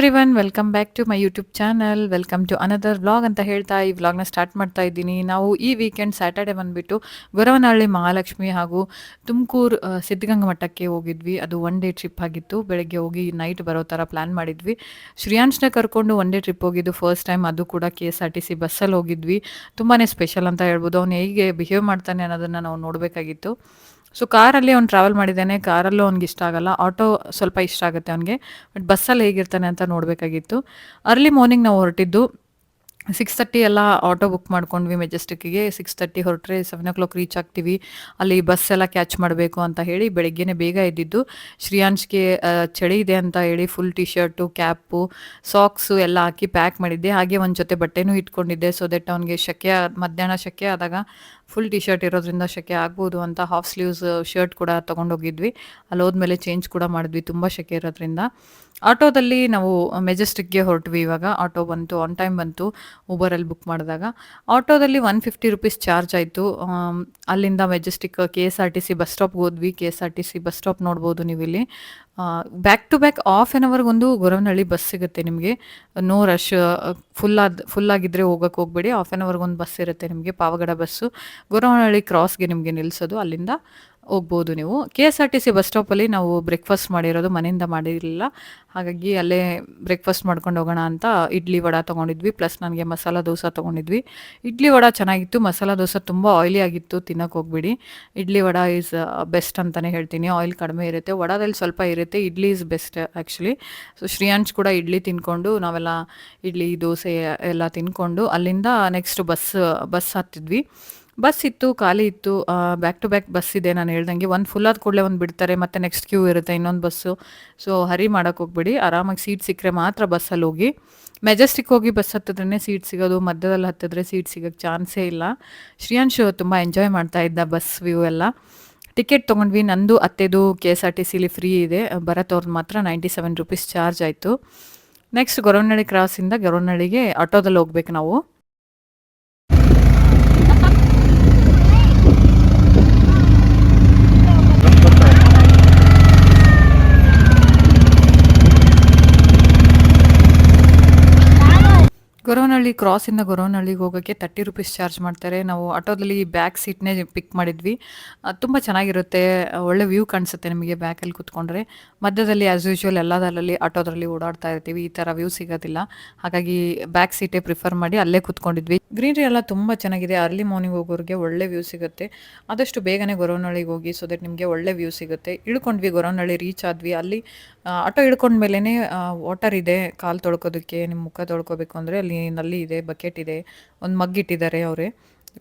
Hi everyone welcome back to my YouTube channel welcome to another vlog ಅಂತ ಹೇಳ್ತಾ ಈ ವ್ಲಾಗ್ನ ಸ್ಟಾರ್ಟ್ ಮಾಡ್ತಾ ಇದ್ದೀನಿ. ನಾವು ಈ ವೀಕೆಂಡ್ ಸ್ಯಾಟರ್ಡೆ ಬಂದುಬಿಟ್ಟು ಗೊರವನಹಳ್ಳಿ ಮಹಾಲಕ್ಷ್ಮಿ ಹಾಗೂ ತುಮಕೂರು ಸಿದ್ಧಗಂಗಾ ಮಠಕ್ಕೆ ಹೋಗಿದ್ವಿ. ಅದು ಒನ್ ಡೇ ಟ್ರಿಪ್ ಆಗಿತ್ತು. ಬೆಳಗ್ಗೆ ಹೋಗಿ ನೈಟ್ ಬರೋ ಥರ ಪ್ಲ್ಯಾನ್ ಮಾಡಿದ್ವಿ. ಶ್ರೇಯಾಂಶ್ನ ಕರ್ಕೊಂಡು ಒನ್ ಡೇ ಟ್ರಿಪ್ ಹೋಗಿದ್ದು ಫಸ್ಟ್ ಟೈಮ್ ಅದು ಕೂಡ K S R T C ಬಸ್ಸಲ್ಲಿ ಹೋಗಿದ್ವಿ. ತುಂಬಾ ಸ್ಪೆಷಲ್ ಅಂತ ಹೇಳ್ಬೋದು. ಅವನು ಹೇಗೆ ಬಿಹೇವ್ ಮಾಡ್ತಾನೆ ಅನ್ನೋದನ್ನು ನಾವು ನೋಡಬೇಕಾಗಿತ್ತು. ಸೊ ಕಾರಲ್ಲಿ ಅವ್ನು ಟ್ರಾವೆಲ್ ಮಾಡಿದ್ದಾನೆ. ಕಾರಲ್ಲೂ ಅವ್ನಿಗೆ ಇಷ್ಟ ಆಗಲ್ಲ. ಆಟೋ ಸ್ವಲ್ಪ ಇಷ್ಟ ಆಗುತ್ತೆ ಅವನಿಗೆ. ಬಟ್ ಬಸ್ಸಲ್ಲಿ ಹೇಗಿರ್ತಾನೆ ಅಂತ ನೋಡಬೇಕಾಗಿತ್ತು. ಅರ್ಲಿ ಮಾರ್ನಿಂಗ್ ನಾವು ಹೊರಟಿದ್ದು. ಸಿಕ್ಸ್ ತರ್ಟಿ ಎಲ್ಲ ಆಟೋ ಬುಕ್ ಮಾಡ್ಕೊಂಡ್ವಿ ಮೆಜೆಸ್ಟಿಕ್ಕಿಗೆ ಸಿಕ್ಸ್ ತರ್ಟಿ ಹೊರಟ್ರೆ ಸೆವೆನ್ ಓ ಕ್ಲಾಕ್ ರೀಚ್ ಆಗ್ತೀವಿ. ಅಲ್ಲಿ ಬಸ್ ಎಲ್ಲ ಕ್ಯಾಚ್ ಮಾಡಬೇಕು ಅಂತ ಹೇಳಿ ಬೆಳಗ್ಗೆನೇ ಬೇಗ ಇದ್ದಿದ್ದು ಶ್ರೀಯಾಂಶ್ಗೆ ಚಳಿ ಇದೆ ಅಂತ ಹೇಳಿ full T shirt cap socks ಎಲ್ಲ ಹಾಕಿ ಪ್ಯಾಕ್ ಮಾಡಿದ್ದೆ. ಹಾಗೆ ಒಂದು ಜೊತೆ ಬಟ್ಟೆನೂ ಇಟ್ಕೊಂಡಿದ್ದೆ ಸೊ ದಟ್ ಅವನಿಗೆ ಶೆಕೆ, ಮಧ್ಯಾಹ್ನ ಶೆಕೆ ಆದಾಗ ಫುಲ್ ಟಿ ಶರ್ಟ್ ಇರೋದ್ರಿಂದ ಶೆಕೆ ಆಗ್ಬೋದು ಅಂತ ಹಾಫ್ ಸ್ಲೀವ್ಸ್ ಶರ್ಟ್ ಕೂಡ ತೊಗೊಂಡೋಗಿದ್ವಿ. ಅಲ್ಲಿ ಹೋದ್ಮೇಲೆ ಚೇಂಜ್ ಕೂಡ ಮಾಡಿದ್ವಿ, ತುಂಬ ಶೆಕೆ ಇರೋದ್ರಿಂದ. ಆಟೋದಲ್ಲಿ ನಾವು ಮೆಜೆಸ್ಟಿಕ್ಗೆ ಹೊರಟ್ವಿ ಇವಾಗ. ಆಟೋ ಬಂತು ಆನ್ ಟೈಮ್ ಬಂತು ಊಬರಲ್ಲಿ ಬುಕ್ ಮಾಡಿದಾಗ. ಆಟೋದಲ್ಲಿ ಒನ್ ಫಿಫ್ಟಿ ರುಪೀಸ್ ಚಾರ್ಜ್ ಆಯಿತು. ಅಲ್ಲಿಂದ Majestic K S R T C bus ಸ್ಟಾಪ್ಗೆ ಹೋದ್ವಿ. K S R T C bus stop ನೋಡ್ಬೋದು ನೀವು ಇಲ್ಲಿ back to back half an ಅವರ್ಗೊಂದು Goravanahalli bus ಸಿಗುತ್ತೆ ನಿಮಗೆ. ನೋ ರಶ್ ಫುಲ್ ಆದ ಫುಲ್ ಹೋಗೋಕ್ಕೆ ಹೋಗಬೇಡಿ. ಆಫ್ ಆನ್ ಅವರ್ಗೊಂದು ಬಸ್ ಇರುತ್ತೆ ನಿಮಗೆ, ಪಾವಗಡ ಬಸ್ಸು ಗೊರವನಹಳ್ಳಿ ಕ್ರಾಸ್ಗೆ ನಿಮಗೆ ನಿಲ್ಲಿಸೋದು ಅಲ್ಲಿಂದ ಹೋಗ್ಬೋದು ನೀವು. K S R T C bus ಸ್ಟಾಪಲ್ಲಿ ನಾವು ಬ್ರೇಕ್ಫಾಸ್ಟ್ ಮಾಡಿರೋದು ಮನೆಯಿಂದ ಮಾಡಿರಲಿಲ್ಲ. ಹಾಗಾಗಿ ಅಲ್ಲೇ ಬ್ರೇಕ್ಫಾಸ್ಟ್ ಮಾಡ್ಕೊಂಡು ಹೋಗೋಣ ಅಂತ ಇಡ್ಲಿ ವಡ ತೊಗೊಂಡಿದ್ವಿ ಪ್ಲಸ್ ನನಗೆ ಮಸಾಲ ದೋಸೆ ತೊಗೊಂಡಿದ್ವಿ. ಇಡ್ಲಿ ವಡ ಚೆನ್ನಾಗಿತ್ತು, ಮಸಾಲ ದೋಸೆ ತುಂಬ ಆಯ್ಲಿ ಆಗಿತ್ತು, ತಿನ್ನೋಕೆ ಹೋಗ್ಬಿಡಿ. ಇಡ್ಲಿ ವಡ ಈಸ್ ಬೆಸ್ಟ್ ಅಂತಲೇ ಹೇಳ್ತೀನಿ. ಆಯಿಲ್ ಕಡಿಮೆ ಇರುತ್ತೆ. ವಡದಲ್ಲಿ ಸ್ವಲ್ಪ ಇರುತ್ತೆ, idli is best actually so Shreyansh ಕೂಡ ಇಡ್ಲಿ ತಿನ್ಕೊಂಡು, ನಾವೆಲ್ಲ ಇಡ್ಲಿ, ದೋಸೆ ಎಲ್ಲ ತಿನ್ಕೊಂಡು ಅಲ್ಲಿಂದ ನೆಕ್ಸ್ಟ್ ಬಸ್ ಬಸ್ ಹತ್ತಿದ್ವಿ. ಬಸ್ ಇತ್ತು, ಖಾಲಿ ಇತ್ತು ಬ್ಯಾಕ್ ಟು ಬ್ಯಾಕ್ ಬಸ್ ಇದೆ ನಾನು ಹೇಳ್ದಂಗೆ. ಒಂದು ಫುಲ್ ಆದ ಕೂಡಲೇ ಒಂದು ಬಿಡ್ತಾರೆ, ಮತ್ತು ನೆಕ್ಸ್ಟ್ ಕ್ಯೂ ಇರುತ್ತೆ ಇನ್ನೊಂದು ಬಸ್ಸು ಸೊ ಹರಿ ಮಾಡೋಕೆ ಹೋಗ್ಬಿಡಿ. ಆರಾಮಾಗಿ ಸೀಟ್ ಸಿಕ್ಕರೆ ಮಾತ್ರ ಬಸ್ಸಲ್ಲಿ ಹೋಗಿ. ಮೆಜೆಸ್ಟಿಕ್ ಹೋಗಿ ಬಸ್ ಹತ್ತಿದ್ರೇ ಸೀಟ್ ಸಿಗೋದು, ಮಧ್ಯದಲ್ಲಿ ಹತ್ತಿದ್ರೆ ಸೀಟ್ ಸಿಗೋಕ್ಕೆ ಚಾನ್ಸೇ ಇಲ್ಲ. ಶ್ರೀಯಾಂಶು ತುಂಬ ಎಂಜಾಯ್ ಮಾಡ್ತಾ ಇದ್ದ ಬಸ್ ವ್ಯೂ ಎಲ್ಲ. ಟಿಕೆಟ್ ತೊಗೊಂಡ್ವಿ. ನಂದು, ಅತ್ತೆದು ಕೆ ಎಸ್ ಆರ್ ಟಿ ಸಿಲಿ ಫ್ರೀ ಇದೆ. ಬರತ್ತವ್ರದ್ದು ಮಾತ್ರ ನೈಂಟಿ ಸೆವೆನ್ ರುಪೀಸ್ ಚಾರ್ಜ್ ಆಯಿತು ನೆಕ್ಸ್ಟ್ ಗೊರವನಹಳ್ಳಿ ಕ್ರಾಸಿಂದ ಗೊರವನಹಳ್ಳಿಗೆ ಆಟೋದಲ್ಲಿ ಹೋಗ್ಬೇಕು ನಾವು. ಗೊರವನಹಳ್ಳಿ ಕ್ರಾಸಿಂದ ಗೊರವನಹಳ್ಳಿಗೆ ಹೋಗೋಕ್ಕೆ ತರ್ಟಿ ರುಪೀಸ್ ಚಾರ್ಜ್ ಮಾಡ್ತಾರೆ. ನಾವು ಆಟೋದಲ್ಲಿ ಬ್ಯಾಕ್ ಸೀಟ್ನೇ ಪಿಕ್ ಮಾಡಿದ್ವಿ. ತುಂಬ ಚೆನ್ನಾಗಿರುತ್ತೆ. ಒಳ್ಳೆ ವ್ಯೂ ಕಾಣಿಸುತ್ತೆ ನಿಮಗೆ ಬ್ಯಾಕಲ್ಲಿ ಕೂತ್ಕೊಂಡ್ರೆ. ಮಧ್ಯದಲ್ಲಿ ಆ್ಯಸ್ ಯೂಶ್ವಲ್ ಎಲ್ಲದರಲ್ಲಿ ಆಟೋದಲ್ಲಿ ಓಡಾಡ್ತಾ ಇರ್ತೀವಿ. ಈ ಥರ ವ್ಯೂ ಸಿಗೋದಿಲ್ಲ. ಹಾಗಾಗಿ ಬ್ಯಾಕ್ ಸೀಟೇ ಪ್ರಿಫರ್ ಮಾಡಿ ಅಲ್ಲೇ ಕೂತ್ಕೊಂಡಿದ್ವಿ. ಗ್ರೀನರಿ ಎಲ್ಲ ತುಂಬ ಚೆನ್ನಾಗಿದೆ. ಅರ್ಲಿ ಮಾರ್ನಿಂಗ್ ಹೋಗೋರಿಗೆ ಒಳ್ಳೆ ವ್ಯೂ ಸಿಗುತ್ತೆ. ಆದಷ್ಟು ಬೇಗನೆ ಗೊರವನಹಳ್ಳಿಗೆ ಹೋಗಿ ಸೊ ದಟ್ ನಿಮಗೆ ಒಳ್ಳೆ ವ್ಯೂ ಸಿಗುತ್ತೆ. ಇಳ್ಕೊಂಡ್ವಿ ಗೊರವನಹಳ್ಳಿ ರೀಚ್ ಆದ್ವಿ. ಅಲ್ಲಿ ಆಟೋ ಹಿಡ್ಕೊಂಡ್ಮೇಲೆ ವಾಟರ್ ಇದೆ, ಕಾಲು ತೊಳ್ಕೋದಕ್ಕೆ ನಿಮ್ಮ ಮುಖ ತೊಳ್ಕೋಬೇಕು ಅಂದರೆ ಅಲ್ಲಿ ನಲ್ಲಿ ಇದೆ, ಬಕೆಟ್ ಇದೆ, ಒಂದು ಮಗ್ ಇಟ್ಟಿದ್ದಾರೆ ಅವರೇ.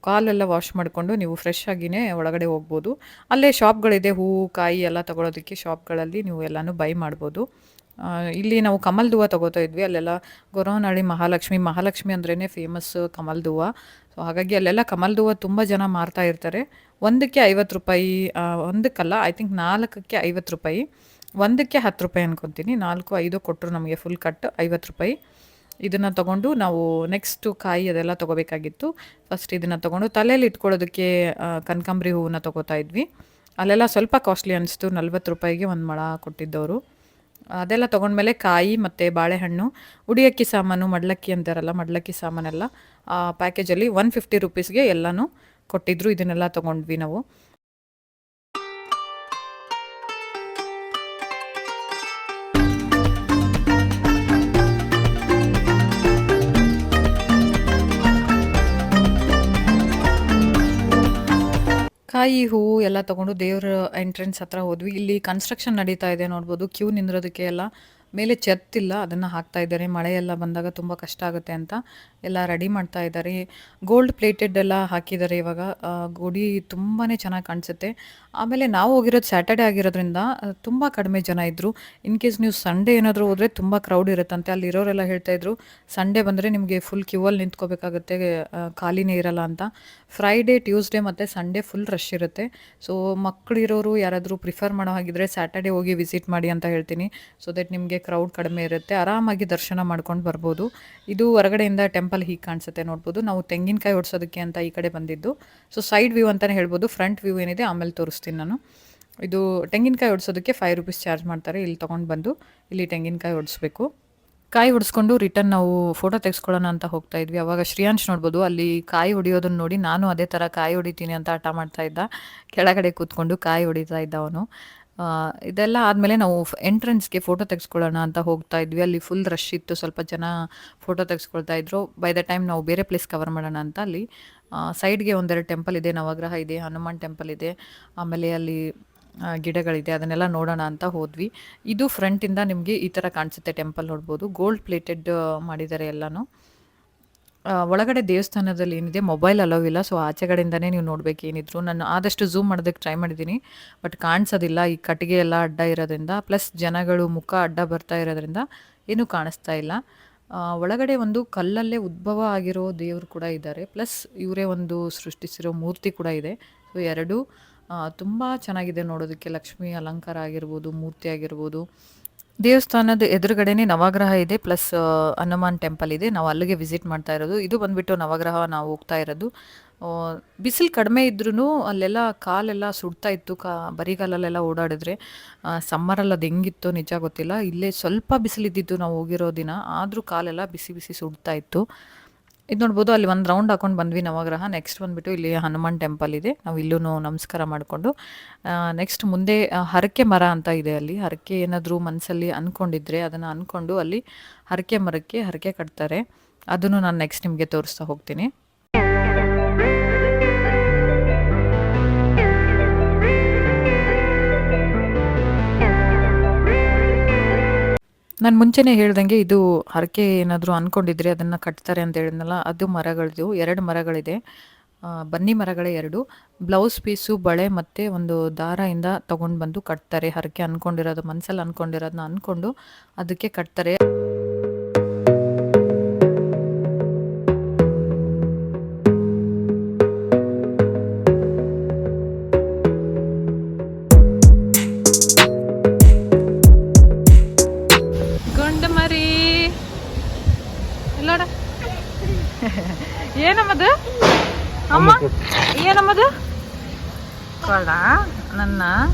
ಕಾಲೆಲ್ಲ ವಾಶ್ ಮಾಡಿಕೊಂಡು ನೀವು ಫ್ರೆಶ್ ಆಗಿನೇ ಒಳಗಡೆ ಹೋಗ್ಬೋದು. ಅಲ್ಲೇ ಶಾಪ್ಗಳಿದೆ ಹೂವು ಕಾಯಿ ಎಲ್ಲ ತಗೊಳ್ಳೋದಕ್ಕೆ ಶಾಪ್ಗಳಲ್ಲಿ ನೀವು ಎಲ್ಲನೂ ಬೈ ಮಾಡ್ಬೋದು. ಇಲ್ಲಿ ನಾವು ಕಮಲ್ ದೂವ ತೊಗೋತಾ ಇದ್ವಿ, ಅಲ್ಲೆಲ್ಲ ಗೊರವನಹಳ್ಳಿ ಮಹಾಲಕ್ಷ್ಮಿ ಮಹಾಲಕ್ಷ್ಮಿ ಅಂದ್ರೇ ಫೇಮಸ್ ಕಮಲ್ ದೂವ. ಸೊ ಹಾಗಾಗಿ ಅಲ್ಲೆಲ್ಲ ಕಮಲ್ ದೂವ ತುಂಬ ಜನ ಮಾರ್ತಾ ಇರ್ತಾರೆ. ಒಂದಕ್ಕೆ ಐವತ್ತು ರೂಪಾಯಿ ಒಂದಕ್ಕಲ್ಲ ಐ ಥಿಂಕ್ ನಾಲ್ಕಕ್ಕೆ ಐವತ್ತು ರೂಪಾಯಿ. ಒಂದಕ್ಕೆ ಹತ್ತು ರೂಪಾಯಿ ಅನ್ಕೊತೀನಿ, ನಾಲ್ಕು, ಐದು ಕೊಟ್ಟರು ನಮಗೆ ಫುಲ್ ಕಟ್ ಐವತ್ತು ರೂಪಾಯಿ. ಇದನ್ನು ತೊಗೊಂಡು ನಾವು ನೆಕ್ಸ್ಟು ಕಾಯಿ ಅದೆಲ್ಲ ತೊಗೋಬೇಕಾಗಿತ್ತು. ಫಸ್ಟ್ ಇದನ್ನು ತೊಗೊಂಡು ತಲೆಯಲ್ಲಿ ಇಟ್ಕೊಳ್ಳೋದಕ್ಕೆ ಕನಕಾಂಬ್ರಿ ಹೂವನ್ನ ತೊಗೋತಾ ಇದ್ವಿ. ಅಲ್ಲೆಲ್ಲ ಸ್ವಲ್ಪ ಕಾಸ್ಟ್ಲಿ ಅನಿಸ್ತು, ನಲ್ವತ್ತು ರೂಪಾಯಿಗೆ ಒಂದು ಮಳ ಕೊಟ್ಟಿದ್ದವರು. ಅದೆಲ್ಲ ತೊಗೊಂಡ್ಮೇಲೆ ಕಾಯಿ ಮತ್ತು ಬಾಳೆಹಣ್ಣು, ಉಡಿಯಕ್ಕಿ ಸಾಮಾನು, ಮಡ್ಲಕ್ಕಿ ಅಂತಾರಲ್ಲ, ಮಡ್ಲಕ್ಕಿ ಸಾಮಾನೆಲ್ಲ, ಆ ಪ್ಯಾಕೇಜಲ್ಲಿ ಒನ್ ಫಿಫ್ಟಿ ರುಪೀಸ್ಗೆ ಎಲ್ಲನೂ ಕೊಟ್ಟಿದ್ದರು ಇದನ್ನೆಲ್ಲ ತೊಗೊಂಡ್ವಿ ನಾವು. ಕಾಯಿ ಹೂವು ಎಲ್ಲ ತಗೊಂಡು ದೇವ್ರ ಎಂಟ್ರೆನ್ಸ್ ಹತ್ರ ಹೋದ್ವಿ. ಇಲ್ಲಿ ಕನ್ಸ್ಟ್ರಕ್ಷನ್ ನಡೀತಾ ಇದೆ ನೋಡ್ಬೋದು. ಕ್ಯೂ ನಿಂದ್ರೋದಕ್ಕೆ ಎಲ್ಲ. ಮೇಲೆ ಚೆತ್ತಿಲ್ಲ ಅದನ್ನು ಹಾಕ್ತಾ ಇದ್ದಾರೆ. ಮಳೆ ಎಲ್ಲ ಬಂದಾಗ ತುಂಬ ಕಷ್ಟ ಆಗುತ್ತೆ ಅಂತ ಎಲ್ಲ ರೆಡಿ ಮಾಡ್ತಾ ಇದ್ದಾರೆ. ಗೋಲ್ಡ್ ಪ್ಲೇಟೆಡ್ ಎಲ್ಲ ಹಾಕಿದ್ದಾರೆ ಇವಾಗ. ಗುಡಿ ತುಂಬಾ ಚೆನ್ನಾಗಿ ಕಾಣಿಸುತ್ತೆ. ಆಮೇಲೆ ನಾವು ಹೋಗಿರೋದು ಸ್ಯಾಟರ್ಡೆ ಆಗಿರೋದ್ರಿಂದ ತುಂಬ ಕಡಿಮೆ ಜನ ಇದ್ದರು ಇನ್ ಕೇಸ್ ನೀವು ಸಂಡೇ ಏನಾದರೂ ಹೋದರೆ ತುಂಬ ಕ್ರೌಡ್ ಇರುತ್ತಂತೆ. ಅಲ್ಲಿರೋರೆಲ್ಲ ಹೇಳ್ತಾ ಇದ್ರು ಸಂಡೇ ಬಂದರೆ ನಿಮಗೆ ಫುಲ್ ಕ್ಯೂವಲ್ಲಿ ನಿಂತ್ಕೋಬೇಕಾಗುತ್ತೆ ಆ, ಖಾಲಿನೇ ಇರಲ್ಲ ಅಂತ. ಫ್ರೈಡೇ ಟ್ಯೂಸ್ಡೇ ಮತ್ತು ಸಂಡೇ ಫುಲ್ ರಶ್ ಇರುತ್ತೆ. ಸೊ ಮಕ್ಕಳಿರೋರು ಯಾರಾದರೂ ಪ್ರಿಫರ್ ಮಾಡೋ ಹಾಗಿದ್ರೆ ಸ್ಯಾಟರ್ಡೇ ಹೋಗಿ ವಿಸಿಟ್ ಮಾಡಿ ಅಂತ ಹೇಳ್ತೀನಿ. ಸೊ ದಟ್ ನಿಮಗೆ ಕ್ರೌಡ್ ಕಡಿಮೆ ಇರುತ್ತೆ. ಆರಾಮಾಗಿ ದರ್ಶನ ಮಾಡ್ಕೊಂಡು ಬರ್ಬೋದು. ಇದು ಹೊರಗಡೆಯಿಂದ ಟೆಂಪಲ್ ಹೀಗೆ ಕಾಣಿಸುತ್ತೆ ನೋಡ್ಬೋದು. ನಾವು ತೆಂಗಿನಕಾಯಿ ಹೊಡ್ಸೋದಕ್ಕೆ ಅಂತ ಈ ಕಡೆ ಬಂದಿದ್ದು. ಸೊ ಸೈಡ್ ವ್ಯೂ ಅಂತಲೇ ಹೇಳ್ಬೋದು. ಫ್ರಂಟ್ ವ್ಯೂ ಏನಿದೆ ಆಮೇಲೆ ತೋರಿಸ್ತೀನಿ ನಾನು. ಇದು ತೆಂಗಿನಕಾಯಿ ಹೊಡ್ಸೋದಕ್ಕೆ ಫೈವ್ ರುಪೀಸ್ ಚಾರ್ಜ್ ಮಾಡ್ತಾರೆ. ಇಲ್ಲಿ ತೊಗೊಂಡು ಬಂದು ಇಲ್ಲಿ ತೆಂಗಿನಕಾಯಿ ಹೊಡಿಸ್ಬೇಕು ಕಾಯಿ ಹೊಡಿಸ್ಕೊಂಡು ರಿಟರ್ನ್ ನಾವು ಫೋಟೋ ತೆಗೆಸ್ಕೊಳ್ಳೋಣ ಅಂತ ಹೋಗ್ತಾ ಇದ್ವಿ. ಅವಾಗ ಶ್ರೀಯಾಂಶ್ ನೋಡ್ಬೋದು. ಅಲ್ಲಿ ಕಾಯಿ ಹೊಡಿಯೋದನ್ನ ನೋಡಿ ನಾನು ಅದೇ ಥರ ಕಾಯಿ ಹೊಡಿತೀನಿ ಅಂತ ಆಟ ಮಾಡ್ತಾ ಇದ್ದ. ಕೆಳಗಡೆ ಕೂತ್ಕೊಂಡು ಕಾಯಿ ಹೊಡಿತಾ ಇದ್ದ ಅವನು. ಇದೆಲ್ಲ ಆದಮೇಲೆ ನಾವು ಎಂಟ್ರೆನ್ಸ್ಗೆ ಫೋಟೋ ತೆಗೆಸ್ಕೊಳ್ಳೋಣ ಅಂತ ಹೋಗ್ತಾ ಇದ್ವಿ. ಅಲ್ಲಿ ಫುಲ್ ರಶ್ ಇತ್ತು. ಸ್ವಲ್ಪ ಜನ ಫೋಟೋ ತೆಗೆಸ್ಕೊಳ್ತಾ ಇದ್ರು. ಬೈ ದ ಟೈಮ್ ನಾವು ಬೇರೆ ಪ್ಲೇಸ್ ಕವರ್ ಮಾಡೋಣ ಅಂತ ಅಲ್ಲಿ ಸೈಡ್ಗೆ ಒಂದೆರಡು ಟೆಂಪಲ್ ಇದೆ. ನವಗ್ರಹ ಇದೆ, ಹನುಮಾನ್ ಟೆಂಪಲ್ ಇದೆ. ಆಮೇಲೆ ಅಲ್ಲಿ ಗಿಡಗಳಿದೆ. ಅದನ್ನೆಲ್ಲ ನೋಡೋಣ ಅಂತ ಹೋದ್ವಿ. ಇದು ಫ್ರಂಟಿಂದ ನಿಮಗೆ ಈ ಥರ ಕಾಣಿಸುತ್ತೆ ಟೆಂಪಲ್ ನೋಡ್ಬೋದು. ಗೋಲ್ಡ್ ಪ್ಲೇಟೆಡ್ ಮಾಡಿದ್ದಾರೆ ಎಲ್ಲನೂ. ಒಳಗಡೆ ದೇವಸ್ಥಾನದಲ್ಲಿ ಏನಿದೆ ಮೊಬೈಲ್ ಅಲೋವ್ ಇಲ್ಲ. ಸೊ ಆಚೆಗಡೆಯಿಂದನೇ ನೀವು ನೋಡ್ಬೇಕು ಏನಿದ್ರು. ನಾನು ಆದಷ್ಟು ಝೂಮ್ ಮಾಡೋದಕ್ಕೆ ಟ್ರೈ ಮಾಡಿದ್ದೀನಿ ಬಟ್ ಕಾಣಿಸೋದಿಲ್ಲ. ಈ ಕಟ್ಟಿಗೆ ಎಲ್ಲ ಅಡ್ಡ ಇರೋದ್ರಿಂದ ಪ್ಲಸ್ ಜನಗಳು ಮುಖ ಅಡ್ಡ ಬರ್ತಾ ಇರೋದ್ರಿಂದ ಏನೂ ಕಾಣಿಸ್ತಾ ಇಲ್ಲ. ಒಳಗಡೆ ಒಂದು ಕಲ್ಲಲ್ಲೇ ಉದ್ಭವ ಆಗಿರೋ ದೇವರು ಕೂಡ ಇದ್ದಾರೆ. ಪ್ಲಸ್ ಇವರೇ ಒಂದು ಸೃಷ್ಟಿಸಿರೋ ಮೂರ್ತಿ ಕೂಡ ಇದೆ. ಸೊ ಎರಡು ತುಂಬ ಚೆನ್ನಾಗಿದೆ ನೋಡೋದಕ್ಕೆ. ಲಕ್ಷ್ಮಿ ಅಲಂಕಾರ ಆಗಿರ್ಬೋದು, ಮೂರ್ತಿ ಆಗಿರ್ಬೋದು. ದೇವಸ್ಥಾನದ ಎದುರುಗಡೆನೆ ನವಗ್ರಹ ಇದೆ, ಪ್ಲಸ್ ಹನುಮಾನ್ ಟೆಂಪಲ್ ಇದೆ. ನಾವು ಅಲ್ಲಿಗೆ ವಿಸಿಟ್ ಮಾಡ್ತಾ ಇರೋದು. ಇದು ಬಂದ್ಬಿಟ್ಟು ನವಗ್ರಹ ನಾವು ಹೋಗ್ತಾ ಇರೋದು. ಬಿಸಿಲು ಕಡಿಮೆ ಇದ್ರೂ ಅಲ್ಲೆಲ್ಲ ಕಾಲೆಲ್ಲ ಸುಡ್ತಾ ಇತ್ತು. ಕಾ, ಬರಿಗಾಲಲ್ಲೆಲ್ಲ ಓಡಾಡಿದ್ರೆ ಸಮ್ಮರಲ್ಲಿ ಅದು ಹೆಂಗಿತ್ತು ನಿಜ ಗೊತ್ತಿಲ್ಲ. ಇಲ್ಲೇ ಸ್ವಲ್ಪ ಬಿಸಿಲಿದ್ದಿದ್ದು ನಾವು ಹೋಗಿರೋ ದಿನ. ಆದರೂ ಕಾಲೆಲ್ಲ ಬಿಸಿ ಬಿಸಿ ಸುಡ್ತಾ ಇತ್ತು. ಇದು ನೋಡ್ಬೋದು, ಅಲ್ಲಿ ಒಂದು ರೌಂಡ್ ಹಾಕೊಂಡು ಬಂದ್ವಿ ನವಗ್ರಹ. ನೆಕ್ಸ್ಟ್ ಬಂದ್ಬಿಟ್ಟು ಇಲ್ಲಿ ಹನುಮಾನ್ ಟೆಂಪಲ್ ಇದೆ. ನಾವು ಇಲ್ಲೂ ನಮಸ್ಕಾರ ಮಾಡಿಕೊಂಡು ನೆಕ್ಸ್ಟ್ ಮುಂದೆ ಹರಕೆ ಮರ ಅಂತ ಇದೆ ಅಲ್ಲಿ. ಹರಕೆ ಏನಾದರೂ ಮನಸ್ಸಲ್ಲಿ ಅಂದ್ಕೊಂಡಿದ್ರೆ ಅದನ್ನು ಅಂದ್ಕೊಂಡು ಅಲ್ಲಿ ಹರಕೆ ಮರಕ್ಕೆ ಹರಕೆ ಕಟ್ತಾರೆ. ಅದನ್ನು ನಾನು ನೆಕ್ಸ್ಟ್ ನಿಮಗೆ ತೋರಿಸ್ತಾ ಹೋಗ್ತೀನಿ. ನಾನು ಮುಂಚೆನೇ ಹೇಳ್ದಂಗೆ ಇದು ಹರಕೆ ಏನಾದರೂ ಅಂದ್ಕೊಂಡಿದ್ರೆ ಅದನ್ನು ಕಟ್ತಾರೆ ಅಂತ ಹೇಳಿದ್ನಲ್ಲ, ಅದು ಮರಗಳಿದು ಎರಡು ಮರಗಳಿದೆ. ಬನ್ನಿ ಮರಗಳೇ ಎರಡು. ಬ್ಲೌಸ್ ಪೀಸು, ಬಳೆ ಮತ್ತು ಒಂದು ದಾರದಿಂದ ತಗೊಂಡು ಬಂದು ಕಟ್ತಾರೆ. ಹರಕೆ ಅಂದ್ಕೊಂಡಿರೋದು ಮನಸ್ಸಲ್ಲಿ ಅಂದ್ಕೊಂಡಿರೋದನ್ನ ಅಂದ್ಕೊಂಡು ಅದಕ್ಕೆ ಕಟ್ತಾರೆ.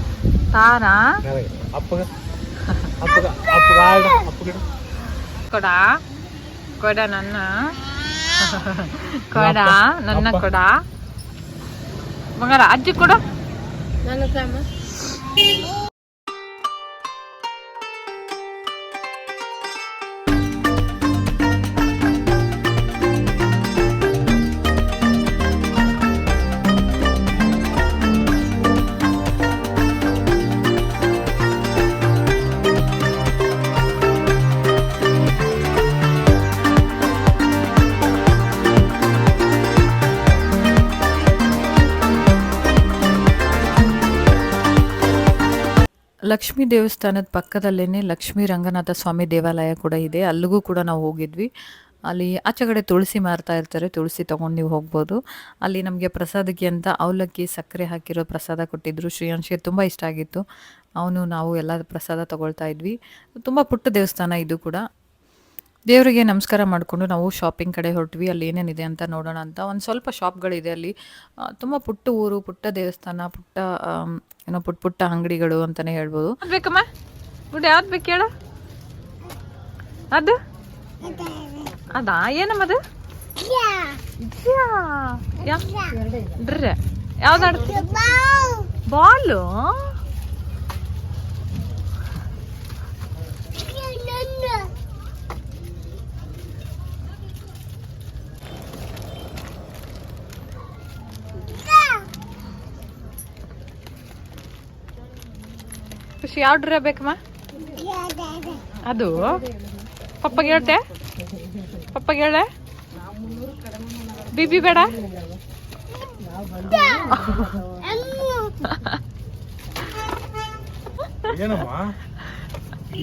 ನನ್ನ ತಾರ ಅಪ್ಪಗ ಅಪ್ಪಗ ಅಪ್ಪಗ ಆಡ ಅಪ್ಪಗ ಕೊಡ ಕೊಡ ನನ್ನ ಲಕ್ಷ್ಮೀ ದೇವಸ್ಥಾನದ ಪಕ್ಕದಲ್ಲೇ ಲಕ್ಷ್ಮೀ ರಂಗನಾಥ ಸ್ವಾಮಿ ದೇವಾಲಯ ಕೂಡ ಇದೆ. ಅಲ್ಲಿಗೂ ಕೂಡ ನಾವು ಹೋಗಿದ್ವಿ. ಅಲ್ಲಿ ಆಚೆ ಕಡೆ ತುಳಸಿ ಮಾರ್ತಾ ಇರ್ತಾರೆ. ತುಳಸಿ ತೊಗೊಂಡು ನೀವು ಹೋಗ್ಬೋದು. ಅಲ್ಲಿ ನಮಗೆ ಪ್ರಸಾದಕ್ಕೆ ಅಂತ ಅವಲಕ್ಕಿ, ಸಕ್ಕರೆ ಹಾಕಿರೋ ಪ್ರಸಾದ ಕೊಟ್ಟಿದ್ದರು ಶ್ರೀಯಾಂಶಿಗೆ ತುಂಬ ಇಷ್ಟ ಆಗಿತ್ತು. ಅವನು ನಾವು ಎಲ್ಲ ಪ್ರಸಾದ ತಗೊಳ್ತಾ ಇದ್ವಿ. ತುಂಬ ಪುಟ್ಟ ದೇವಸ್ಥಾನ ಇದು ಕೂಡ. ದೇವರಿಗೆ ನಮಸ್ಕಾರ ಮಾಡಿಕೊಂಡು ನಾವು ಶಾಪಿಂಗ್ ಕಡೆ ಹೊರಟ್ವಿ, ಅಲ್ಲಿ ಏನೇನಿದೆ ಅಂತ ನೋಡೋಣ ಅಂತ. ಒಂದು ಸ್ವಲ್ಪ ಶಾಪ್ಗಳಿದೆ ಅಲ್ಲಿ. ತುಂಬ ಪುಟ್ಟ ಊರು, ಪುಟ್ಟ ದೇವಸ್ಥಾನ, ಪುಟ್ಟ ಏನೋ ಪುಟ್ಟ ಪುಟ್ಟ ಅಂಗಡಿಗಳು ಅಂತಾನೆ ಹೇಳ್ಬೋದು. ಬೇಕಮ್ಮ? ಗುಡ್, ಯಾವ್ದು ಬೇಕು ಹೇಳು? ಅದು? ಅದಾ? ಏನಮ್ಮದು ಯಾವ್ದು ಬಾಲು? ಖುಷಿ ಯಾವ ಡ್ರ ಬೇಕಮ್ಮ ಅದು. ಪಪ್ಪಗೆ ಹೇಳ್ತೆ ಪಪ್ಪಗೆ ಹೇಳೆ ಬಿಬಿ ಬೇಡ? ಏನಮ್ಮ?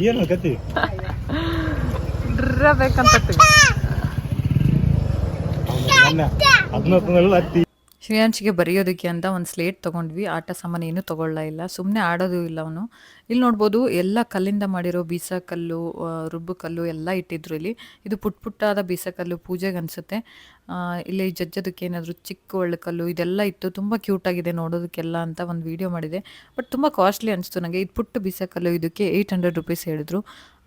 ಏನು ಕತಿ ಡ್ರ ಬೇಕಂತ ಹತ್ತಿ. ಶ್ರೇಯಾಂಶಿಗೆ ಬರೆಯೋದಕ್ಕೆ ಅಂತ ಒಂದು ಸ್ಲೇಟ್ ತೊಗೊಂಡ್ವಿ. ಆಟ ಸಾಮಾನು ಏನೂ ತೊಗೊಳ್ಳ ಇಲ್ಲ. ಸುಮ್ಮನೆ ಆಡೋದು ಇಲ್ಲ ಅವನು. ಇಲ್ಲಿ ನೋಡ್ಬೋದು ಎಲ್ಲ ಕಲ್ಲಿಂದ ಮಾಡಿರೋ ಬೀಸಕಲ್ಲು ರುಬ್ಬು ಕಲ್ಲು ಎಲ್ಲ ಇಟ್ಟಿದ್ರು ಇಲ್ಲಿ. ಇದು ಪುಟ್ ಪುಟ್ಟಾದ ಬೀಸಕಲ್ಲು ಪೂಜೆಗೆ ಅನಿಸುತ್ತೆ. ಇಲ್ಲಿ ಜಜ್ಜೋದಕ್ಕೆ ಏನಾದರೂ ಚಿಕ್ಕ ಒಳ್ಳೆಕಲ್ಲು ಇದೆಲ್ಲ ಇತ್ತು. ತುಂಬ ಕ್ಯೂಟಾಗಿದೆ ನೋಡೋದಕ್ಕೆಲ್ಲ ಅಂತ ಒಂದು ವಿಡಿಯೋ ಮಾಡಿದೆ. ಬಟ್ ತುಂಬ ಕಾಸ್ಟ್ಲಿ ಅನಿಸ್ತು ನನಗೆ ಇದು ಪುಟ್ಟು ಬೀಸಕಲ್ಲು, ಇದಕ್ಕೆ ಏಯ್ಟ್ ಹಂಡ್ರೆಡ್ ರುಪೀಸ್ ಹೇಳಿದ್ರು.